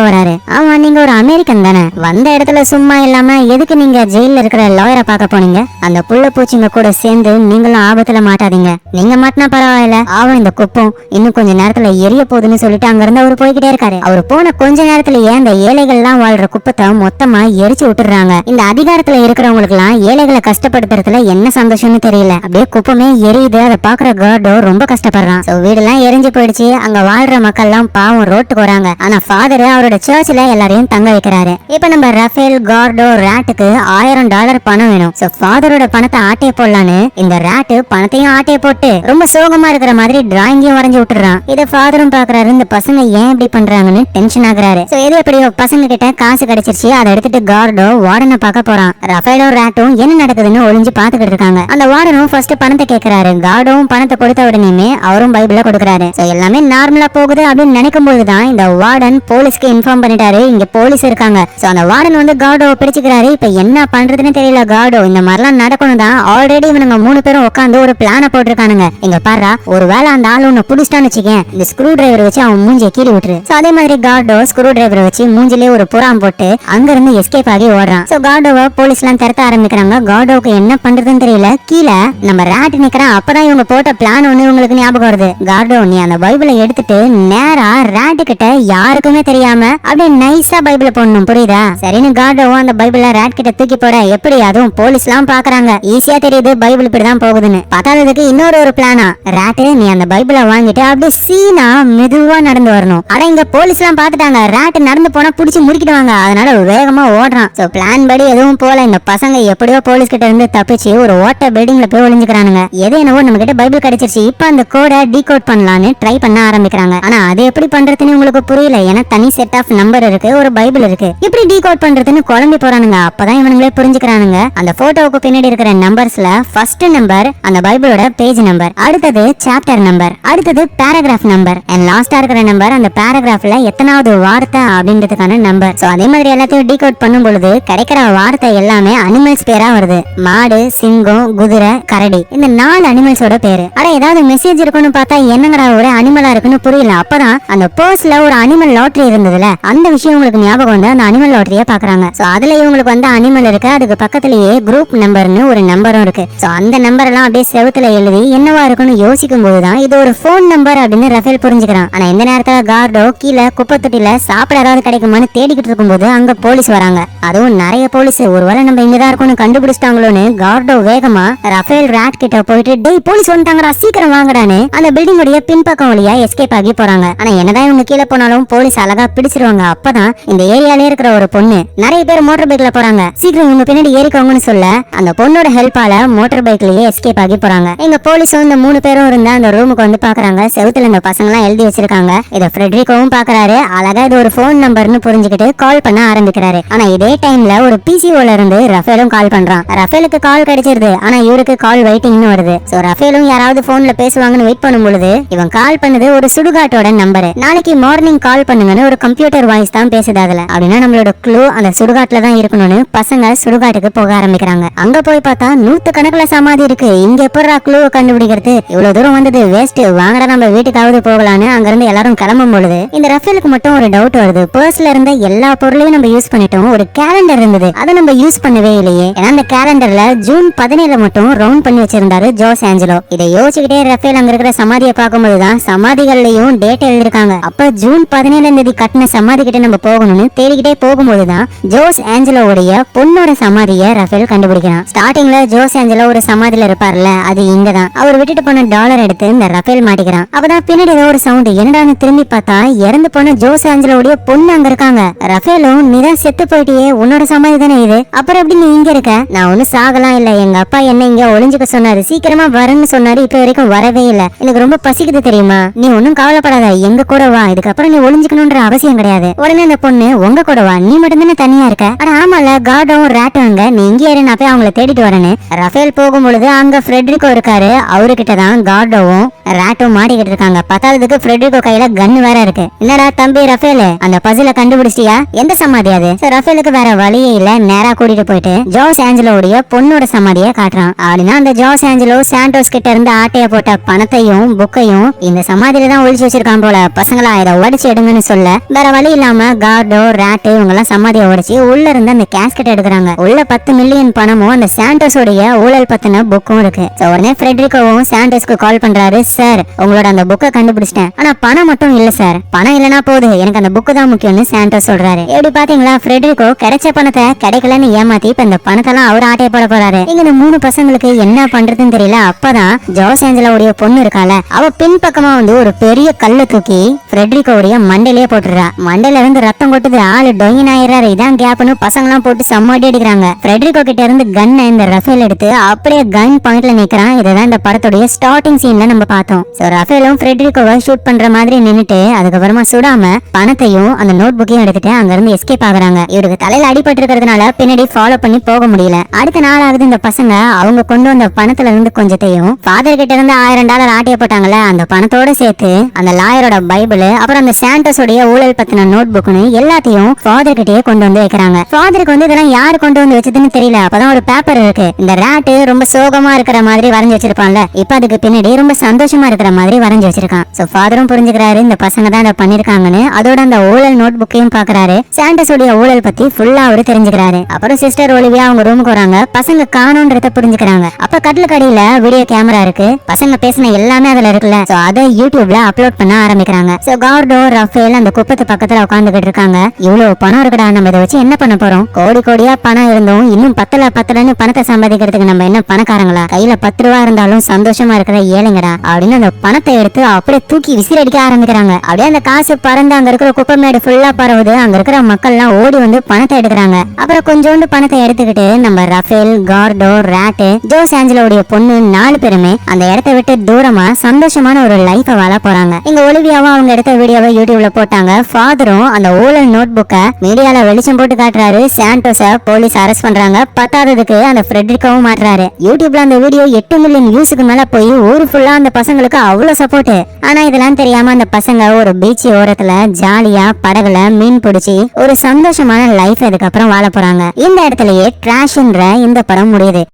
ஃப்ரெட்ரிக்கோ வராரு. ஆமா நீங்க ஒரு அமெரிக்கன் தானே. வந்த இடத்துல சும்மா இல்லாம எதுக்கு நீங்க ஜெயில இருக்கிற லாயரை பார்க்க போனீங்க? அந்த புள்ள பூச்சிங்க கூட சேர்ந்து நீங்களும் ஆபத்துல மாட்டாதீங்க. நீங்க மாட்டினா பரவாயில்ல. அவன் இந்த குப்பம் இன்னும் கொஞ்ச நேரத்துல எரிய போகுதுன்னு சொல்லிட்டு அங்க இருந்து அவர் போய்கிட்டே இருக்காரு. அவர் போன கொஞ்ச நேரத்திலேயே அந்த ஏழைகள் எல்லாம் வாழ்ற குப்பத்தை மொத்தமா எரிச்சு விட்டுறாங்க இந்த அதிகாரத்துல இருக்கிறவங்களுக்கு எல்லாம் ஏழைகளை கஷ்டப்படுத்துறதுல என்ன சந்தோஷம்னு தெரியல. அப்படியே குப்பமே எரியுது. அதை பாக்குற கார்டோ ரொம்ப கஷ்டப்படுறான். சோ வீடெல்லாம் எரிஞ்சு போயிடுச்சு. அங்க வாழ்ற மக்கள் எல்லாம் பாவம் ரோட்டுக்கு வராங்க. ஆனா ஃபாதர் அவரோட அவரோட சர்ச்ல எல்லாரையும் தங்க வைக்கிறாரு. இப்ப நம்ம ரஃபேல் கார்டோ ரேட்டுக்கு ஆயிரம் டாலர் பணம் வேணும். சோ ஃபாதரோட பணத்தை ஆட்டைய போடலான்னு இந்த ரேட்டு பணத்தையும் ஆட்டைய போட்டு ரொம்ப சோகமா இருக்கிற மாதிரி டிராயிங்கையும் வரைஞ்சு விட்டுறான். இதை ஃபாதரும் பாக்குறாரு இந்த பசங்க ஏன் இப்படி பண்றாங்கன்னு டென்ஷன் ஆகுறாரு. சோ எது எப்படியோ பசங்க கிட்ட காசு கிடைச்சிருச்சு? அதை எடுத்துட்டு கார்டோ வார்டனை பார்க்க போறான். ரஃபேலோ ரேட்டும் என்ன நடக்குதுன்னு ஒளிஞ்சு பாத்துக்கிட்டு இருக்காங்க. அந்த வார்டனும் ஃபர்ஸ்ட் பணத்தை கேக்குறாரு. கார்டோவும் பணத்தை கொடுத்த உடனேமே அவரும் பைபிள கொடுக்குறாரு. சோ எல்லாமே நார்மலா போகுது அப்படின்னு நினைக்கும் போதுதான் இந்த வார்டன் போலீஸ்க்கு இன்ஃபார்ம் பண்ணிட்டாரு. இங்க போலீஸ் இருக்காங்க. சோ அந்த வார்டன் வந்து கார்டோ பிடிச்சுக்கிறாரு இப்ப என்ன பண்றதுன்னு தெரியல கார்டோ இந்த மாதிரிலாம் நடக்கணும் தான் ஆல்ரெடி இவனுங்க மூணு பேரும் உட்காந்து ஒரு பிளான போட்டிருக்கானுங்க. இங்க பாரு ஒருவேளை அந்த ஆள் ஒண்ணு புடிச்சிட்டான்னு வச்சுக்கேன். இந்த ஸ்க்ரூ டிரைவர் வச்சு அவன் மூஞ்சியை கீழே விட்டுரு. சோ அதே மாதிரி கார்டோ ஸ்க்ரூ டிரைவர் வச்சு மூஞ்சிலே ஒரு புறாம் போட்டு அங்க இருந்து எஸ்கேப் ஆகி ஓடுறான். சோ கார்டோவை போலீஸ் எல்லாம் திரட்ட ஆரம்பிக்கிறாங்க. கார்டோவுக்கு என்ன பண்றதுன்னு தெரியல. கீழே நம்ம ராட் நிக்கிறான். அப்பதான் இவங்க போட்ட பிளான் ஒண்ணு உங்களுக்கு ஞாபகம் வருது. கார்டோ நீ அந்த பைபிளை எடுத்துட்டு நேரா ராட்டு கிட்ட யாருக்குமே தெரியாம அப்படியே நைஸா பைபிளை போடணும் புரியுதா? சரின்னு கார்டோவும் அந்த பைபிள ராட் கிட்ட தூக்கி போட எப்படி அதுவும் போலீஸ் எல்லாம் பாக்குறாங்க ஈஸியா தெரியுது பைபிள் இப்படிதான் போகுதுன்னு. பத்தாததுக்கு இன்னொரு ஒரு பிளானா ராட்டு நீ அந்த பைபிளை வாங்கிட்டு அப்படியே சீனா மெதுவா நடந்து வரணும். ஆனா இங்க போலீஸ் எல்லாம் பாத்துட்டாங்க ராட் நடந்து போனா புடிச்சு முறுக்கிடுவாங்க. அதனால வேகமா ஓடுறான். சோ பிளான் படி எதுவும் போல. இந்த பசங்க எப்படியோ போலீஸ் கிட்ட இருந்து தப்பிச்சு ஒரு ஓட்ட பில்டிங்ல போய் ஒளிஞ்சுக்கிறானுங்க. எது என்னவோ நம்ம கிட்ட பைபிள் கிடைச்சிருச்சு. இப்ப அந்த கோடை டீகோட் பண்ணலாம்னு ட்ரை பண்ண ஆரம்பிக்கிறாங்க. ஆனா அது எப்படி பண்றதுன்னு உங்களுக்கு புரியல. ஏன்னா தனி செட்டா ஆஃப் நம்பர் இருக்கு ஒரு பைபிள் இருக்கு. எப்படி டீகோட் பண்றதுன்னு குழம்பி போறானுங்க. அப்பதான் இவனுங்களே புரிஞ்சுக்கிறானுங்க. அந்த போட்டோவுக்கு பின்னாடி இருக்கிற நம்பர்ஸ்ல ஃபர்ஸ்ட் நம்பர் அந்த பைபிளோட பேஜ் நம்பர் அடுத்தது சாப்டர் நம்பர் அடுத்தது பேராகிராஃப் நம்பர் அண்ட் லாஸ்டா இருக்கிற நம்பர் அந்த பேராகிராஃப்ல எத்தனாவது வார்த்தை அப்படின்றதுக்கான நம்பர் சோ அதே மாதிரி எல்லாத்தையும் டீகோட் பண்ணும் பொழுது கிடைக்கிற வார்த்தை எல்லாமே அனிமல்ஸ் பேரா வருது. மாடு சிங்கம் குதிரை கரடி. இந்த நாலு அனிமல்ஸோட பேரு. அட ஏதாவது மெசேஜ் இருக்குன்னு பார்த்தா என்னங்கடா ஒரு அனிமலா இருக்குன்னு புரியல. அப்பதான் அந்த பர்ஸ்ல ஒரு அனிமல் லாட்டரி இருந்ததுல. அந்த விஷயம் உங்களுக்கு ஞாபகம் வந்து அந்த அனிமல் லாட்டரியை பாக்குறாங்க சோ அதுல இவங்களுக்கு வந்து அனிமல் இருக்கு. அதுக்கு பக்கத்துலயே குரூப் நம்பர்னு ஒரு நம்பரும் இருக்கு. சோ அந்த நம்பர் எல்லாம் அப்படியே செவத்துல எழுதி என்னவா இருக்கும்னு யோசிக்கும் போதுதான் இது ஒரு போன் நம்பர் அப்படின்னு ரஃபேல் புரிஞ்சுக்கிறான். ஆனா இந்த நேரத்துல கார்டோ கீழே குப்பை தொட்டில சாப்பிட ஏதாவது கிடைக்குமான்னு தேடிக்கிட்டு இருக்கும்போது அங்க போலீஸ் வராங்க. அதுவும் நிறைய போலீஸ் ஒருவேளை நம்ம இங்கதான் இருக்கோம்னு கண்டுபிடிச்சிட்டாங்களோன்னு கார்டோ வேகமா ரஃபேல் ராட் கிட்ட போயிட்டு டேய் போலீஸ் வந்துட்டாங்கடா சீக்கிரம் வாங்கடான்னு அந்த பில்டிங் உடைய பின்பக்கம் வழியா எஸ்கேப் ஆகி போறாங்க. ஆனா என்னதான் இவங்க கீழே போனாலும் போலீஸ் அழகா பிடிச்சு பிடிச்சிருவாங்க அப்பதான் இந்த ஏரியாலே இருக்கிற ஒரு பொண்ணு நிறைய பேர் மோட்டார் பைக்ல போறாங்க. சீக்கிரம் இவங்க பின்னாடி ஏறிக்கோங்கன்னு சொல்ல அந்த பொண்ணோட ஹெல்ப்பால மோட்டார் பைக்லயே எஸ்கேப் ஆகி போறாங்க. எங்க போலீஸும் இந்த மூணு பேரும் இருந்த அந்த ரூமுக்கு வந்து பாக்குறாங்க. செவுத்துல இந்த பசங்க எல்லாம் எழுதி வச்சிருக்காங்க. இத ஃப்ரெட்ரிகோவும் பாக்குறாரு. அழகா இது ஒரு போன் நம்பர்னு புரிஞ்சுக்கிட்டு கால் பண்ண ஆரம்பிக்கிறாரு. ஆனா இதே டைம்ல ஒரு பிசிஓல இருந்து ரஃபேலும் கால் பண்றான். ரஃபேலுக்கு கால் கிடைச்சிருது. ஆனா இவருக்கு கால் வெயிட்டிங்னு வருது. சோ ரஃபேலும் யாராவது போன்ல பேசுவாங்கன்னு வெயிட் பண்ணும் பொழுது இவன் கால் பண்ணது ஒரு சுடுகாட்டோட நம்பர் நாளைக்கு மார்னிங் கால் பண்ணுங்கன்னு ஒரு கம்ப்யூட்டர் வாய்ஸ் தான் பேசுது அதுல. அப்படின்னா நம்மளோட க்ளூ அந்த சுடுகாட்டுல தான் இருக்கணும்னு பசங்க சுடுகாட்டுக்கு போக ஆரம்பிக்கிறாங்க. அங்க போய் பார்த்தா நூத்து கணக்குல சமாதி இருக்கு. இங்க எப்படா க்ளூ கண்டுபிடிக்கிறது? இவ்வளவு தூரம் வந்தது வேஸ்ட் வாங்கடா நம்ம வீட்டுக்காவது போகலான்னு அங்க இருந்து எல்லாரும் கிளம்பும் பொழுது இந்த ரஃபேலுக்கு மட்டும் ஒரு டவுட் வருது. பர்ஸ்ல இருந்த எல்லா பொருளையும் நம்ம யூஸ் பண்ணிட்டோம். ஒரு கேலண்டர் இருந்தது. அதை நம்ம யூஸ் பண்ணவே இல்லையே. ஏன்னா அந்த கேலண்டர்ல ஜூன் பதினேழு மட்டும் ரவுண்ட் பண்ணி வச்சிருந்தாரு ஜோஸ் ஆஞ்சலோ. இதை யோசிச்சுக்கிட்டே ரஃபேல் அங்க இருக்கிற சமாதியை பார்க்கும்போதுதான் சமாதிகள்லயும் டேட் எழுதிருக்காங்க அப்ப ஜூன் பதினேழாம் தேதி கட்டின சமாதி கிட்ட நம்ம போகணும்னு தேடிக்கிட்டே போகும்போதுதான் ஜோஸ் ஆஞ்சலோவுடைய பொண்ணோட சமாதியை ரஃபேல் கண்டுபிடிக்கிறான். ஸ்டார்டிங்ல ஜோஸ் ஆஞ்சலோ ஒரு சமாதியில இருப்பார்ல அது இங்கதான். அவர் விட்டுட்டு போன டாலர் எடுத்து இந்த ரஃபேல் மாட்டிக்கிறான். அப்பதான் பின்னாடி ஏதோ ஒரு சவுண்ட் என்னடான்னு திரும்பி பார்த்தா இறந்து போன ஜோஸ் ஆஞ்சலோடைய பொண்ணு அங்க இருக்காங்க. ரஃபேலும் நீதான் செத்து போயிட்டியே உன்னோட சமாதி தானே இது? அப்புறம் எப்படி நீ இங்க இருக்க? நான் ஒன்னும் சாகலாம் இல்ல. எங்க அப்பா என்ன இங்க ஒளிஞ்சுக்க சொன்னாரு. சீக்கிரமா வரேன்னு சொன்னாரு இப்ப வரைக்கும் வரவே இல்ல. எனக்கு ரொம்ப பசிக்குது தெரியுமா? நீ ஒன்னும் கவலைப்படாத. எங்க கூட வா. இதுக்கப்புறம் நீ ஒளிஞ்சுக்கணும்ன்ற அவசியம் கிடையாது. உடனே அந்த பொண்ணு உங்க கூட வா நீ மட்டும்தானே தனியா இருக்க? அட ஆமால கார்டும் ராட்டும் அங்க. நீ இங்கே இரு நான் போய் அவங்கள தேடிட்டு வரேன்னு. ரஃபேல் போகும்பொழுது அங்க ஃப்ரெட்ரிகோ இருக்காரு. அவர்கிட்ட தான் கார்டோவும் ராட்டும் மாட்டிக்கிட்டு இருக்காங்க. பத்தாவதுக்கு ஃப்ரெட்ரிகோ கையில கன் வேற இருக்கு. என்னடா தம்பி ரஃபேல்? அந்த பசில கண்டுபிடிச்சிட்டியா? எந்த சமாதி அது? ரஃபேலுக்கு வேற வழியே இல்ல. நேரா கூட்டிட்டு போயிட்டு ஜோஸ் ஆஞ்சலோடைய பொண்ணோட சமாதியை காட்டுறான். அப்படின்னா அந்த ஜோஸ் ஆஞ்சலோ சாண்டோஸ் கிட்ட இருந்து ஆட்டைய போட்ட பணத்தையும் புக்கையும் இந்த சமாதியில தான் ஒழிச்சு வச்சிருக்கான் போல. பசங்களா இதை உடச்சு எடுங்கன்னு சொல்ல வேற வழி இல்லாம கார்டோ ரேட்டு இவங்க எல்லாம் சமாதியை உடைச்சு உள்ள இருந்து அந்த கேஸ்கெட் எடுக்கிறாங்க. உள்ள பத்து மில்லியன் பணமும் அந்த சாண்டோஸோடைய ஊழல் பத்தின புக்கும் இருக்கு. உடனே ஃப்ரெட்ரிகோவும் சாண்டோஸ்க்கு கால் பண்றாரு சார் உங்களோட அந்த புக்கை கண்டுபிடிச்சிட்டேன். ஆனா பணம் மட்டும் இல்ல சார் பணம் இல்லனா போகுது எனக்கு அந்த புக்கு தான் முக்கியம்னு சாண்டோஸ் சொல்றாரு. எப்படி பாத்தீங்களா ஃப்ரெட்ரிகோ கிடைச்ச பணத்தை கிடைக்கலன்னு ஏமாத்தி இப்ப இந்த பணத்தெல்லாம் அவர் ஆட்டைய போட போறாரு. இங்க இந்த மூணு பசங்களுக்கு என்ன பண்றதுன்னு தெரியல. அப்பதான் ஜோஸ் ஏஞ்சலாவுடைய பொண்ணு இருக்கால. அவ பின்பக்கமா வந்து ஒரு பெரிய கல்லு தூக்கி ஃப்ரெட்ரிகோவுடைய மண்டையிலேயே போட்டுறா மண்டையில இருந்து ரத்தம் கொட்டுது. ஆளு டொயின் ஆயிடுறாரு. இதான் கேப்னு பசங்க எல்லாம் போட்டு செம்மடி அடிக்கிறாங்க. ஃப்ரெட்ரிகோ கிட்ட இருந்து கன்னை இந்த ரஃபேல் எடுத்து அப்படியே கன் பாயிண்ட்ல நிக்கிறான். இதுதான் இந்த படத்துடைய ஸ்டார்டிங் சீன்ல நம்ம பார்த்தோம். சோ ரஃபேலும் ஃப்ரெட்ரிகோவை ஷூட் பண்ற மாதிரி நின்னுட்டு அதுக்கப்புறமா சுடாம பணத்தையும் அந்த நோட் புக்கையும் எடுத்துட்டு அங்க இருந்து எஸ்கேப் ஆகுறாங்க. இவருக்கு தலையில அடிபட்டு இருக்கிறதுனால பின்னாடி ஃபாலோ பண்ணி போக முடியல. அடுத்த நாள் ஆகுது இந்த பசங்க அவங்க கொண்டு வந்த பணத்துல இருந்து கொஞ்சத்தையும் ஃபாதர் கிட்ட இருந்து ஆயிரம் டாலர் ஆட்டிய போட்டாங்கல்ல அந்த பணத்தோட சேர்த்து அந்த லாயரோட பைபிள் அப்புறம் அந்த சாண்டஸோடைய ஊழல் பத்தின நோட் புக்னு எல்லாத்தையும் ஃபாதர் கிட்டயே கொண்டு வந்து வைக்கிறாங்க. ஃபாதருக்கு வந்து இதெல்லாம் யாரு கொண்டு வந்து வச்சதுன்னு தெரியல. அப்பதான் ஒரு பேப்பர் இருக்கு. இந்த ராட்டு ரொம்ப சோகமா இருக்கிற மாதிரி வரைஞ்சு வச்சிருப்பான்ல. இப்ப அதுக்கு பின்னாடி ரொம்ப சந்தோஷமா இருக்கிற மாதிரி வரைஞ்சு வச்சிருக்கான். சோ ஃபாதரும் புரிஞ்சுக்கிறாரு இந்த பசங்க தான் இதை பண்ணிருக்காங்கன்னு அதோட அந்த ஊழல் நோட் புக்கையும் பாக்குறாரு. சாண்டஸோடைய ஊழல் பத்தி ஃபுல்லா அவரு தெரிஞ்சுக்கிறாரு. அப்புறம் சிஸ்டர் ஒலிவியா அவங்க ரூமுக்கு வராங்க. பசங்க காணோன்றத புரிஞ்சுக்கிறாங்க. அப்ப கட்டிலுக்கு கடையில வீடியோ கேமரா இருக்கு. பசங்க பேசின எல்லாமே அதுல இருக்குல்ல. சோ அதை யூடியூப்ல அப்லோட் பண்ண ஆரம்பிக்கிறாங்க. சோ கார்டோ ரஃபேல் அந்த குப்பத்தை பக்கத்துல உட்காந்துகிட்டு இருக்காங்க இவ்வளவு பணம் இருக்குடா நம்ம இதை வச்சு என்ன பண்ண போறோம்? கோடி கோடியா பணம் இருந்தும் இன்னும் பத்தல பத்தலன்னு பணத்தை சம்பாதிக்கிறதுக்கு நம்ம என்ன பணக்காரங்களா? கையில பத்து ரூபா இருந்தாலும் சந்தோஷமா இருக்கிற ஏழைங்கடா. அப்படின்னு அந்த பணத்தை எடுத்து அப்படியே தூக்கி விசிறடிக்க ஆரம்பிக்கிறாங்க. அப்படியே அந்த காசு பறந்து அங்க இருக்கிற குப்பை மேடு ஃபுல்லா பரவுது. அங்க இருக்கிற மக்கள் எல்லாம் ஓடி வந்து பணத்தை எடுக்கிறாங்க. அப்புறம் கொஞ்சோண்டு பணத்தை எடுத்துக்கிட்டு நம்ம ரஃபேல் கார்டோ ராட்டு ஜோஸ் ஆஞ்சலோடைய பொண்ணு நாலு பேருமே அந்த இடத்த விட்டு தூரமா சந்தோஷமான ஒரு லைஃபை வாழ போறாங்க. இங்க ஒலிவியாவும் அவங்க எடுத்த வீடியோவை யூடியூப்ல போட்டாங்க. ஃபாதரும் அந்த ஊழல் நோட் புக்கை மீடியால வெளிச்சம் போட்டு காட்டுறாரு. சாண்டோஸ போலீஸ் அரெஸ்ட் பண்றாங்க. பத்தாததுக்கு அந்த ஃப்ரெட்ரிக்காவும் மாட்டுறாரு. யூடியூப்ல அந்த வீடியோ எட்டு மில்லியன் வியூஸுக்கு மேல போய் ஊர் ஃபுல்லா அந்த பசங்களுக்கு அவ்வளவு சப்போர்ட் ஆனா இதெல்லாம் தெரியாம அந்த பசங்க ஒரு பீச் ஓரத்துல ஜாலியா படகுல மீன் பிடிச்சி ஒரு சந்தோஷமான லைஃப் இதுக்கப்புறம் வாழ போறாங்க. இந்த இடத்துலயே ட்ராஷ்ன்ற இந்த படம் முடியுது.